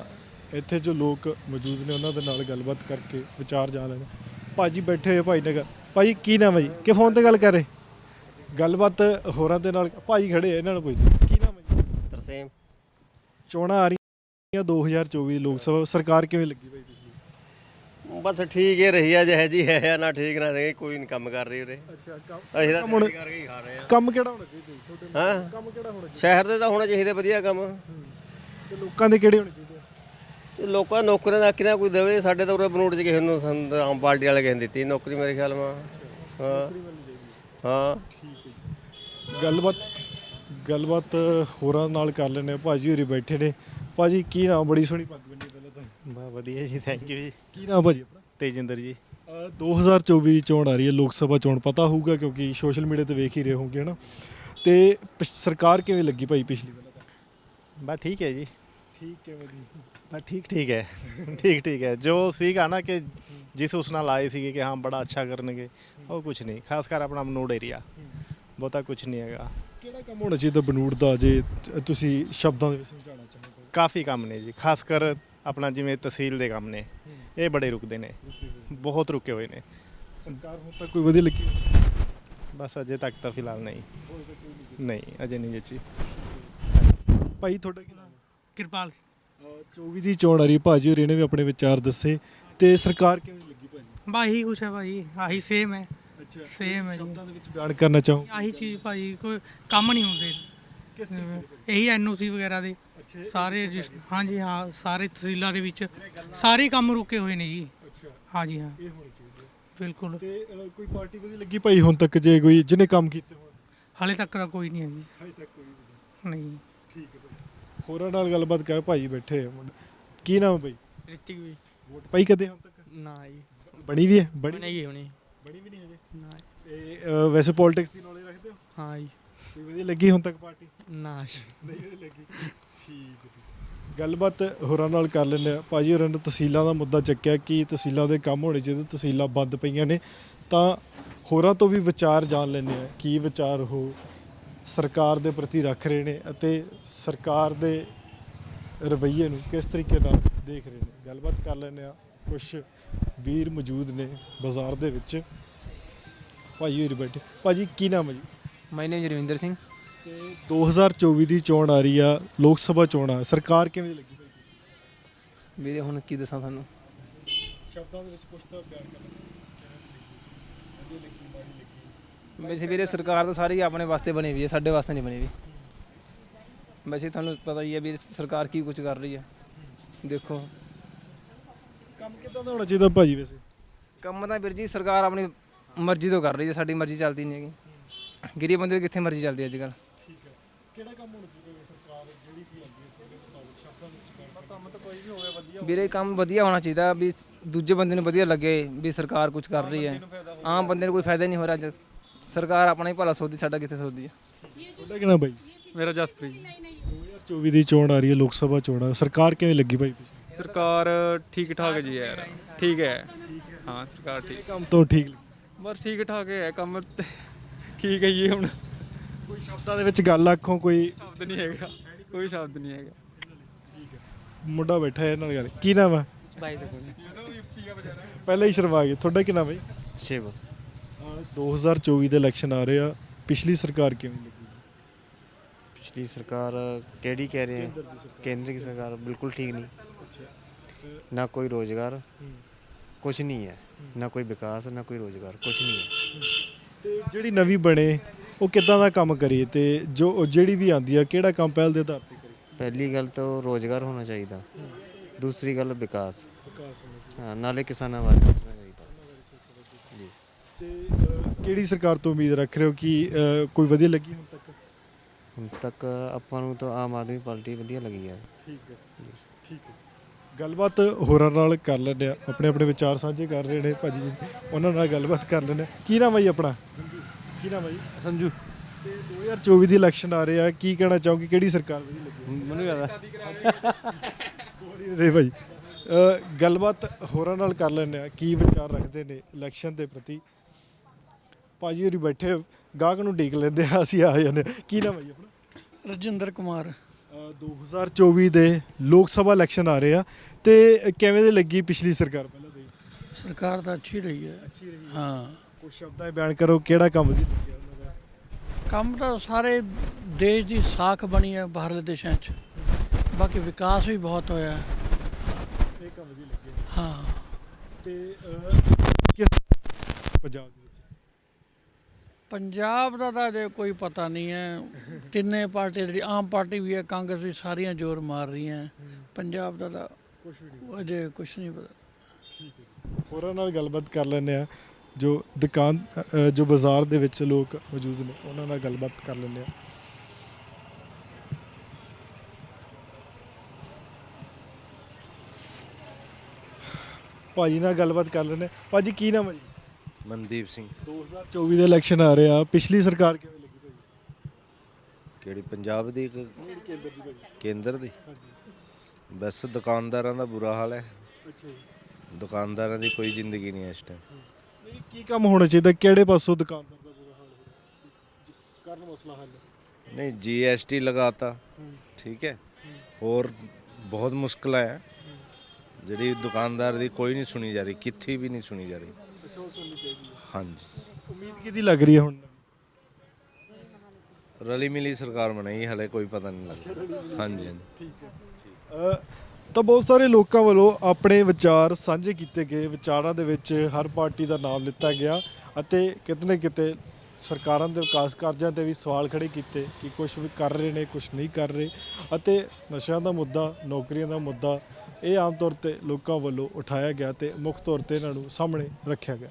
ਇੱਥੇ ਜੋ ਲੋਕ ਮੌਜੂਦ ਨੇ, ਉਹਨਾਂ ਦੇ ਨਾਲ ਗੱਲਬਾਤ ਕਰਕੇ ਵਿਚਾਰ ਜਾਣ ਲੈਣੇ ਭਾਜੀ ਬੈਠੇ ਹੋਏ ਭਾਈ ਨਗਰ, ਭਾਈ ਕੀ ਨਾਮ ਹੈ ਜੀ? ਕਿ ਫੋਨ ਤੇ ਗੱਲ ਕਰ ਰਹੇ? ਗੱਲਬਾਤ ਹੋਰਾਂ ਦੇ ਨਾਲ, ਭਾਈ ਖੜੇ ਆ, ਇਹਨਾਂ ਨੂੰ ਪੁੱਛਦੇ ਤਰਸੇਮ ਚੋਣਾਂ ਆ ਰਹੀਆਂ 2024 ਲੋਕ ਸਭਾ ਸਰਕਾਰ ਕਿਵੇਂ ਲੱਗੀ ਭਾਈ ਪਿਛਲੀ ਬਸ ਠੀਕ ਹੀ ਰਹੀ ਆ ਜਿਹੇ ਜੀ ਹੈ ਨਾ ਠੀਕ ਨਾ ਸਹੀ ਕੋਈ ਨਹੀਂ ਕੰਮ ਕਰ ਰਹੀ ਉਰੇ। ਅੱਛਾ ਅਸੀਂ ਤਾਂ ਕੰਮ ਹੁਣ- ਦਿਹਾੜੀ ਕਰਕੇ ਹੀ ਖਾ ਰਹੇ ਆ। ਕੰਮ ਕਿਹੜਾ ਹੋਣਾ ਚਾਹੀਦਾ ਜੀ? ਤੁਹਾਡੇ ਹਾਂ। ਕੰਮ ਕਿਹੜਾ ਹੋਣਾ ਚਾਹੀਦਾ? ਸ਼ਹਿਰ ਦੇ ਤਾਂ ਹੋਣੇ ਚਾਹੀਦੇ ਵਧੀਆ ਕੰਮ। ਤੇ ਲੋਕਾਂ ਦੇ ਕਿਹੜੇ ਹੋਣੇ ਚਾਹੀਦੇ ਆ? ਤੇ ਲੋਕਾਂ ਨੂੰ ਨੌਕਰੀਆਂ ਦਾ ਕਿਹਨਾਂ ਕੋਈ ਦੇਵੇ ਸਾਡੇ ਤਾਂ ਉਰੇ ਬਨੂੜ ਚ ਕਿਸੇ ਨੂੰ ਸੰਦ ਆਮ ਪਾਰਟੀ ਵਾਲੇ ਕਿਸੇ ਨੇ ਦਿੱਤੀ ਨੌਕਰੀ ਮੇਰੇ ਖਿਆਲ ਮਾ। ਹਾਂ। ਹਾਂ। ਗੱਲਬਾਤ ਗੱਲਬਾਤ ਹੋਰਾਂ ਨਾਲ ਕਰ ਲੈਣੇ ਆ ਭਾਜੀ ਹੋਰੀ ਬੈਠੇ ਨੇ। ਭਾਜੀ ਕੀ ਨਾਮ? ਬੜੀ ਸੋਹਣੀ ਪੱਗ ਬੰਨੀ ਪਹਿਲਾਂ ਤਾਂ। ਬਾ ਵਧੀਆ ਜੀ ਥੈਂਕ ਯੂ ਜੀ। ਕੀ ਨਾਮ ਭਾਜੀ ਆਪਣਾ? ਤੇਜਿੰਦਰ ਜੀ। ਅ, 2024 ਦੀ ਚੋਣ ਆ ਰਹੀ ਹੈ। ਲੋਕ ਸਭਾ ਚੋਣ ਪਤਾ ਹੋਊਗਾ ਕਿਉਂਕਿ ਸੋਸ਼ਲ ਮੀਡੀਆ ਤੇ ਵੇਖ ਹੀ ਰਹੇ ਹੋਗੇ ਹਨਾ? ਤੇ ਪ- ਸਰਕਾਰ ਕਿਵੇਂ ਲੱਗੀ ਭਾਈ ਪਿਛਲੀ ਵਾਰ ਬਾ ਠੀਕ ਹੈ ਜੀ। ਠੀਕ ਕਿਵੇਂ ਦੀ? ਬਾ ਠੀਕ ਠੀਕ ਹੈ। ਠੀਕ ਠੀਕ ਹੈ। ਜੋ ਸੀਗਾ ਨਾ ਕਿ ਜਿਸ ਉਸ ਨਾਲ ਆਏ ਸੀਗੇ ਕਿ ਹਾਂ ਬੜਾ ਅੱਛਾ ਕਰਨਗੇ ਉਹ ਕੁਝ ਨਹੀਂ। ਖਾਸ ਕਰ ਆਪਣਾ ਮਨੂੜ ਏਰੀਆ ਬਹੁਤਾ ਕੁਝ ਨਹੀਂ ਹੈਗਾ। ਕਿਹੜਾ ਕੰਮ ਹੋਣਾ ਚਾਹੀਦਾ ਬਨੂੜ ਦਾ? ਜੇ ਤੁਸੀਂ ਸ਼ਬਦਾਂ ਦੇ ਵਿੱਚ ਸਮਝਾਉਣਾ ਚਾਹੋ ਤਾਂ। ਕਾਫੀ ਕੰਮ ਨੇ ਜੀ ਖਾਸ ਕਰ ਆਪਣਾ ਜਿਵੇਂ ਤਹਿਸੀਲ ਦੇ ਕੰਮ ਨੇ ਇਹ ਬੜੇ ਰੁਕਦੇ ਨੇ ਬਹੁਤ ਰੁਕੇ ਹੋਏ ਨੇ। ਸਰਕਾਰ ਹੁਣ ਤੱਕ ਕੋਈ ਵਧੀਆ ਲੱਗੀ ਬਸ ਅਜੇ ਤੱਕ ਤਾਂ ਫਿਲਹਾਲ ਨਹੀਂ। ਨਹੀਂ ਅਜੇ ਨਹੀਂ ਜੱਚੀ। ਭਾਈ ਤੁਹਾਡਾ ਕੀ ਨਾਮ ਕਿਰਪਾਲ 24 ਦੀ ਚੋਣ ਆ ਰਹੀ ਹੈ, ਭਾਜੀ ਹੋਰੀ ਨੇ ਵੀ ਆਪਣੇ ਵਿਚਾਰ ਦੱਸੇ ਤੇ ਸਰਕਾਰ ਕਿਵੇਂ ਲੱਗੀ ਭਾਜੀ? ਬਾ ਇਹੀ ਕੁਛ ਹੈ ਭਾਈ ਆਹੀ ਸੇਮ ਹੈ। ਸੇਮ ਹੈ ਜੀ। ਸ਼ਬਦਾਂ ਦੇ ਵਿੱਚ ਬਿਆਨ ਕਰਨਾ ਚਾਹੋ? ਆਹੀ ਚੀਜ਼ ਭਾਈ ਕੋਈ ਕੰਮ ਨਹੀਂ ਹੁੰਦੇ। ਕਿਸ ਇਹੀ ਐਨਓਸੀ ਵਗੈਰਾ ਦੇ। ਸਾਰੇ ਰਜਿਸ- ਹਾਂਜੀ ਹਾਂ ਸਾਰੇ ਤਹਿਸੀਲਾਂ ਦੇ ਵਿੱਚ। ਸਾਰੇ ਕੰਮ ਰੁਕੇ ਹੋਏ ਨੇ ਜੀ। ਅੱਛਾ। ਹਾਂਜੀ ਹਾਂ। ਇਹ ਹੋਣਾ ਚਾਹੀਦਾ ਬਿਲਕੁਲ। ਤੇ ਅ, ਕੋਈ ਪਾਰਟੀ ਵਧੀਆ ਲੱਗੀ ਭਾਈ ਹੁਣ ਤੱਕ ਜੇ ਕੋਈ ਜਿਹਨੇ ਕੰਮ ਕੀਤੇ ਹੋਣ? ਹਾਲੇ ਤੱਕ ਤਾਂ ਕੋਈ ਨਹੀਂ ਹੈ ਜੀ। ਹਜੇ ਤੱਕ ਕੋਈ ਵੀ ਨਹੀਂ। ਨਹੀਂ। ਠੀਕ ਹੈ ਭਾਈ। ਹੋਰਾਂ ਨਾਲ ਗੱਲਬਾਤ ਕਰ ਭਾਈ ਬੈਠੇ ਆ ਮੁੰਡੇ। ਕੀ ਨਾਮ ਹੈ ਭਾਈ? ਰਿਤਿਕ ਵੀ। ਵੋਟ ਪਾਈ ਕਦੇ ਹੁਣ ਤੱਕ? ਨਾ ਜੀ। ਬਣੀ ਵੀ ਹੈ? ਬਣੀ ਬਣੇਗੀ ਹੁਣੀ। ਬਣੀ ਵੀ ਨਹੀਂ ਹਜੇ? ਨਾ ਤੇ ਵੈਸੇ ਪੋਲਿਟਿਕਸ ਦੀ ਨੌਲੇਜ ਰੱਖਦੇ ਹੋ? ਹਾਂ ਜੀ। ਕੋਈ ਵਧੀਆ ਲੱਗੀ ਹੁਣ ਤੱਕ ਪਾਰਟੀ ਨਾ ਜੀ। ਨਹੀਂ ਵਧੀਆ ਲੱਗੀ। ਠੀਕ ਹੈ ਗੱਲਬਾਤ ਹੋਰਾਂ ਨਾਲ ਕਰ ਲੈਂਦੇ ਆ ਭਾਜੀ ਹੋਰਾਂ ਨੇ ਤਹਿਸੀਲਾਂ ਦਾ ਮੁੱਦਾ ਚੱਕਿਆ ਕਿ ਤਹਿਸੀਲਾਂ ਦੇ ਕੰਮ ਹੋਣੇ ਚਾਹੀਦੇ ਤਹਿਸੀਲਾਂ ਬੰਦ ਪਈਆਂ ਨੇ। ਤਾਂ ਹੋਰਾਂ ਤੋਂ ਵੀ ਵਿਚਾਰ ਜਾਣ ਲੈਂਦੇ ਆ ਕੀ ਵਿਚਾਰ ਉਹ ਸਰਕਾਰ ਦੇ ਪ੍ਰਤੀ ਰੱਖ ਰਹੇ ਨੇ ਅਤੇ ਸਰਕਾਰ ਦੇ ਰਵੱਈਏ ਨੂੰ ਕਿਸ ਤਰੀਕੇ ਨਾਲ ਦੇਖ ਰਹੇ ਨੇ? ਗੱਲਬਾਤ ਕਰ ਲੈਂਦੇ ਆ ਕੁਝ ਵੀਰ ਮੌਜੂਦ ਨੇ ਬਾਜ਼ਾਰ ਦੇ ਵਿੱਚ। ਭਾਜੀ ਹੋਰੀ ਬੈਠੇ। ਭਾਜੀ ਕੀ ਨਾਮ ਹੈ ਜੀ? ਮਾਈ ਨੇਮ ਰਵਿੰਦਰ ਸਿੰਘ ਤੇ 2024 ਦੀ ਚੋਣ ਆ ਰਹੀ ਆ ਲੋਕ ਸਭਾ ਚੋਣ ਆ। ਸਰਕਾਰ ਕਿਵੇਂ ਦੀ ਲੱਗੀ ਭਾਈ ਵੀਰੇ ਹੁਣ ਕੀ ਦੱਸਾਂ ਤੁਹਾਨੂੰ? ਸ਼ਬਦਾਂ ਦੇ ਵਿੱਚ ਕੁਝ ਤਾਂ ਬਿਆਨ ਕਰਨਾ ਲੱਗੀ? ਮਾੜੀ ਵੈਸੇ ਵੀਰੇ ਸਰਕਾਰ ਤਾਂ ਸਾਰੀ ਆਪਣੇ ਵਾਸਤੇ ਬਣੀ ਹੋਈ ਹੈ ਸਾਡੇ ਵਾਸਤੇ ਨਹੀਂ ਬਣੀ ਵੀ ਵੈਸੇ ਤੁਹਾਨੂੰ ਪਤਾ ਹੀ ਹੈ ਵੀ ਸਰਕਾਰ ਕੀ ਕੁਝ ਕਰ ਰਹੀ ਹੈ। ਦੇਖੋ ਕੰਮ ਕਿਦਾਂ ਦਾ ਹੋਣਾ ਚਾਹੀਦਾ ਭਾਜੀ ਵੈਸੇ? ਕੰਮ ਤਾਂ ਵੀਰ ਜੀ ਸਰਕਾਰ ਆਪਣੀ ਮਰਜ਼ੀ ਤੋਂ ਕਰ ਰਹੀ ਹੈ ਸਾਡੀ ਮਰਜ਼ੀ ਚੱਲਦੀ ਨਹੀਂ ਹੈਗੀ। ਗਰੀਬ ਬੰਦੇ ਦੀ ਕਿੱਥੇ ਮਰਜ਼ੀ ਚੱਲਦੀ ਹੈ ਅੱਜ ਕੱਲ੍ਹ ਠੀਕ ਹੈ। ਕਿਹੜਾ ਕੰਮ ਹੋਣਾ ਚਾਹੀਦਾ ਸਰਕਾਰ ਜਿਹੜੀ ਵੀ ਆਉਂਦੀ ਹੈ ਤੁਹਾਡੇ ਮੁਤਾਬਕ ਸ਼ਬਦਾਂ ਦੇ ਵਿੱਚ ਬਿਆਨ ਕੰਮ ਤਾਂ ਕੋਈ ਵੀ ਹੋਵੇ ਵਧੀਆ ਵੀਰੇ ਕੰਮ ਵਧੀਆ ਹੋਣਾ ਚਾਹੀਦਾ ਵੀ ਦੂਜੇ ਬੰਦੇ ਨੂੰ ਵਧੀਆ ਲੱਗੇ ਵੀ ਸਰਕਾਰ ਕੁਝ ਕਰ ਰਹੀ ਹੈ। ਆਮ ਬੰਦੇ ਨੂੰ ਕੋਈ ਫਾਇਦਾ ਨਹੀਂ ਹੋ ਰਿਹਾ ਅੱਜ। ਸਰਕਾਰ ਆਪਣਾ ਹੀ ਭਲਾ ਸੋਚਦੀ ਸਾਡਾ ਕਿੱਥੇ ਸੋਚਦੀ ਹੈ। ਤੁਹਾਡਾ ਕਿਹਨਾਂ ਭਾਈ? ਮੇਰਾ ਜਸਪ੍ਰੀਤ। 2024 ਦੀ ਚੋਣ ਆ ਰਹੀ ਹੈ ਲੋਕ ਸਭਾ ਚੋਣ। ਸਰਕਾਰ ਕਿਵੇਂ ਲੱਗੀ ਭਾਈ ਸਰਕਾਰ ਠੀਕ ਠਾਕ ਜੀ ਹੈ ਯਾਰ ਠੀਕ ਹੈ। ਹਾਂ ਸਰਕਾਰ ਠੀਕ। ਕੰਮ ਤੋਂ ਠੀਕ। ਬਸ ਠੀਕ ਠਾਕ ਹੈ ਕੰਮ ਤੇ ਕੀ ਕਹੀਏ ਹੁਣ। ਕੋਈ ਸ਼ਬਦਾਂ ਦੇ ਵਿੱਚ ਗੱਲ ਆਖੋ ਕੋਈ ਸ਼ਬਦ ਨਹੀਂ ਹੈਗਾ। ਕੋਈ ਸ਼ਬਦ ਨਹੀਂ ਹੈਗਾ। ਮੁੰਡਾ ਬੈਠਾ ਹੈ ਇਹਨਾਂ ਨਾਲ ਗੱਲ ਕੀ ਨਾਮ ਹੈ? ਬਾਈ ਪਹਿਲਾਂ ਹੀ ਸ਼ਰਮਾ ਗਏ। ਤੁਹਾਡਾ ਕੀ ਨਾਮ ਹੈ ਸ਼ਿਵ। 2024 ਦੇ ਇਲੈਕਸ਼ਨ ਆ ਰਹੇ ਆ। ਪਿਛਲੀ ਸਰਕਾਰ ਕਿਵੇਂ ਲੱਗੀ? ਪਿਛਲੀ ਸਰਕਾਰ ਕਿਹੜੀ ਕਹਿ ਰਹੇ ਹੈ ਕੇਂਦਰ ਦੀ ਸਰਕਾਰ ਬਿਲਕੁਲ ਠੀਕ ਨਹੀਂ। ਨਾ ਕੋਈ ਰੋਜ਼ਗਾਰ ਕੁਝ ਨਹੀਂ ਹੈ। ਨਾ ਕੋਈ ਵਿਕਾਸ ਨਾ ਕੋਈ ਰੋਜ਼ਗਾਰ ਕੁਝ ਨਹੀਂ ਹੈ। ਤੇ ਜਿਹੜੀ ਨਵੀਂ ਬਣੇ ਉਹ ਕਿੱਦਾਂ ਦਾ ਕੰਮ ਕਰੀਏ? ਤੇ ਜੋ ਉਹ ਜਿਹੜੀ ਵੀ ਆਂਦੀ ਆ ਕਿਹੜਾ ਕੰਮ ਪਹਿਲ ਦੇ ਆਧਾਰ ਤੇ ਕਰੀਏ? ਪਹਿਲੀ ਗੱਲ ਤਾਂ ਰੋਜ਼ਗਾਰ ਹੋਣਾ ਚਾਹੀਦਾ। ਦੂਸਰੀ ਗੱਲ ਵਿਕਾਸ। ਹਾਂ ਨਾਲੇ ਕਿਸਾਨਾਂ ਬਾਰੇ ਸੋਚਣਾ ਚਾਹੀਦਾ। ਜੀ। ਤੇ ਅ, ਕਿਹੜੀ ਸਰਕਾਰ ਤੋਂ ਉਮੀਦ ਰੱਖ ਰਹੇ ਹੋ ਕਿ ਅ, ਕੋਈ ਵਧੀਆ ਲੱਗੀ ਹੁਣ ਤੱਕ? ਹੁਣ ਤੱਕ ਆਪਾਂ ਨੂੰ ਤਾਂ ਆਮ ਆਦਮੀ ਪਾਰਟੀ ਵਧੀਆ ਲੱਗੀ ਹੈ। ਠੀਕ ਹੈ। ਗੱਲਬਾਤ ਹੋਰਾਂ ਨਾਲ ਕਰ ਲੈਂਦੇ ਆ ਆਪਣੇ ਆਪਣੇ ਵਿਚਾਰ ਸਾਂਝੇ ਕਰ ਰਹੇ ਨੇ ਭਾਜੀ ਜੀ। ਉਹਨਾਂ ਨਾਲ ਗੱਲਬਾਤ ਕਰ ਲੈਂਦੇ ਹਾਂ। ਕੀ ਨਾਮ ਹੈ ਜੀ ਆਪਣਾ? ਕੀ ਨਾਮ ਹੈ ਜੀ? ਸੰਜੂ। ਤੇ 2024 ਦੀ ਇਲੈਕਸ਼ਨ ਆ ਰਹੇ ਆ ਕੀ ਕਹਿਣਾ ਚਾਹੋਗੇ? ਕਿਹੜੀ ਸਰਕਾਰ ਵਧੀਆ ਲੱਗੀ? ਮੈਨੂੰ ਪਤਾ। ਰੇ ਭਾਈ ਅ, ਗੱਲਬਾਤ ਹੋਰਾਂ ਨਾਲ ਕਰ ਲੈਂਦੇ ਆ ਕੀ ਵਿਚਾਰ ਰੱਖਦੇ ਨੇ ਇਲੈਕਸ਼ਨ ਦੇ ਪ੍ਰਤੀ? ਭਾਜੀ ਹੋਰੀ ਬੈਠੇ ਗਾਹਕ ਨੂੰ ਡੀਕ ਲੈਂਦੇ ਆ ਅਸੀਂ ਆ ਜਾਂਦੇ ਹਾਂ। ਕੀ ਨਾਮ ਹੈ ਜੀ ਆਪਣਾ? ਰਜਿੰਦਰ ਕੁਮਾਰ। 2024 ਦੇ ਲੋਕ ਸਭਾ ਇਲੈਕਸ਼ਨ ਆ ਰਹੇ ਆ ਤੇ ਕਿਵੇਂ ਦੇ ਲੱਗੀ ਪਿਛਲੀ ਸਰਕਾਰ ਪਹਿਲਾਂ ਦੀ? ਸਰਕਾਰ ਤਾਂ ਅੱਛੀ ਰਹੀ ਹੈ। ਅੱਛੀ ਰਹੀ ਹਾਂ। ਕੁਝ ਸ਼ਬਦਾਂ 'ਚ ਬਿਆਨ ਕਰੋ ਕਿਹੜਾ ਕੰਮ ਵਧੀਆ ਲੱਗਿਆ ਉਹਨਾਂ ਦਾ? ਕੰਮ ਤਾਂ ਸਾਰੇ ਦੇਸ਼ ਦੀ ਸਾਖ ਬਣੀ ਹੈ ਬਾਹਰਲੇ ਦੇਸ਼ਾਂ 'ਚ। ਬਾਕੀ ਵਿਕਾਸ ਵੀ ਬਹੁਤ ਹੋਇਆ। ਹੈ। ਇਹ ਕੰਮ ਵਧੀਆ ਲੱਗਿਆ। ਹਾਂ। ਤੇ ਕਿਸ ਪੰਜਾਬ ਦੇ ਪੰਜਾਬ ਦਾ ਤਾਂ ਅਜੇ ਕੋਈ ਪਤਾ ਨਹੀਂ ਹੈ। ਤਿੰਨੇ ਪਾਰਟੀ ਜਿਹੜੀ ਆਮ ਪਾਰਟੀ ਵੀ ਹੈ ਕਾਂਗਰਸ ਵੀ ਸਾਰੀਆਂ ਜ਼ੋਰ ਮਾਰ ਰਹੀਆਂ। ਪੰਜਾਬ ਦਾ ਤਾਂ ਕੁਝ ਵੀ ਨਹੀਂ। ਅਜੇ ਕੁਝ ਨਹੀਂ ਪਤਾ। ਹੋਰਾਂ ਨਾਲ ਗੱਲਬਾਤ ਕਰ ਲੈਂਦੇ ਆ ਜੋ ਦੁਕਾਨ ਅ, ਜੋ ਬਾਜ਼ਾਰ ਦੇ ਵਿੱਚ ਲੋਕ ਮੌਜੂਦ ਨੇ ਉਹਨਾਂ ਨਾਲ ਗੱਲਬਾਤ ਕਰ ਲੈਂਦੇ ਆ ਭਾਜੀ ਨਾਲ ਗੱਲਬਾਤ ਕਰ ਲੈਂਦੇ। ਭਾਜੀ ਕੀ ਨਾਮ ਹੈ ਜੀ? ਮਨਦੀਪ ਸਿੰਘ। 2024 ਦੇ ਇਲੈਕਸ਼ਨ ਆ ਰਹੇ ਆ। ਪਿਛਲੀ ਸਰਕਾਰ ਕਿਵੇਂ ਲੱਗੀ ਭਾਜੀ ਕਿਹੜੀ ਪੰਜਾਬ ਦੀ ਕਿ ਕੇਂਦਰ ਦੀ ਭਾਜੀ ਕੇਂਦਰ ਦੀ? ਹਾਂਜੀ। ਬਸ ਦੁਕਾਨਦਾਰਾਂ ਦਾ ਬੁਰਾ ਹਾਲ ਹੈ। ਅੱਛਾ ਜੀ। ਦੁਕਾਨਦਾਰਾਂ ਦੀ ਕੋਈ ਜ਼ਿੰਦਗੀ ਨਹੀਂ ਹੈ ਇਸ ਟਾਈਮ ਨਹੀਂ, ਕੀ ਕੰਮ ਹੋਣਾ ਚਾਹੀਦਾ? ਕਿਹੜੇ ਪਾਸੋਂ ਦੁਕਾਨਦਾਰ ਦਾ ਬੁਰਾ ਹਾਲ ਕਰਨ ਮਸਲਾ ਹੱਲ। ਨਹੀਂ ਜੀਐਸਟੀ ਲਗਾਤਾ। ਹੂੰ। ਠੀਕ ਹੈ। ਹੋਰ ਬਹੁਤ ਮੁਸ਼ਕਲਾਂ ਹੈ। ਜਿਹੜੀ ਦੁਕਾਨਦਾਰ ਦੀ ਕੋਈ ਨਹੀਂ ਸੁਣੀ ਜਾ ਰਹੀ ਕਿੱਥੇ ਵੀ ਨਹੀਂ ਸੁਣੀ ਜਾ ਰਹੀ। ਅੱਛਾ ਉਹ ਸੁਣਨੀ ਚਾਹੀਦੀ ਹੈ ਹਾਂਜੀ। ਉਮੀਦ ਕਿਹਦੀ ਲੱਗ ਰਹੀ ਹੈ ਹੁਣ? ਰਲੀ ਮਿਲੀ ਸਰਕਾਰ ਬਣਾਈ ਹਲੇ ਕੋਈ ਪਤਾ ਨਹੀਂ ਲੱਗਦਾ। ਹਾਂਜੀ ਹਾਂਜੀ। ਠੀਕ ਹੈ। ਅ, ਤਾਂ ਬਹੁਤ ਸਾਰੇ ਲੋਕਾਂ ਵੱਲੋਂ ਆਪਣੇ ਵਿਚਾਰ ਸਾਂਝੇ ਕੀਤੇ ਗਏ। ਵਿਚਾਰਾਂ ਦੇ ਵਿੱਚ ਹਰ ਪਾਰਟੀ ਦਾ ਨਾਮ ਲਿੱਤਾ ਗਿਆ ਅਤੇ ਕਿਤੇ ਨਾ ਕਿਤੇ ਸਰਕਾਰਾਂ ਦੇ ਵਿਕਾਸ ਕਾਰਜਾਂ ਤੇ ਵੀ ਸਵਾਲ ਖੜੇ ਕੀਤੇ ਕਿ ਕੁਝ ਵੀ ਕਰ ਰਹੇ ਨੇ ਕੁਝ ਨਹੀਂ ਕਰ ਰਹੇ। ਅਤੇ ਨਸ਼ਿਆਂ ਦਾ ਮੁੱਦਾ ਨੌਕਰੀਆਂ ਦਾ ਮੁੱਦਾ ਇਹ ਆਮ ਤੌਰ ਤੇ ਲੋਕਾਂ ਵੱਲੋਂ ਉਠਾਇਆ ਗਿਆ ਤੇ ਮੁੱਖ ਤੌਰ ਤੇ ਇਹਨਾਂ ਨੂੰ ਸਾਹਮਣੇ ਰੱਖਿਆ ਗਿਆ।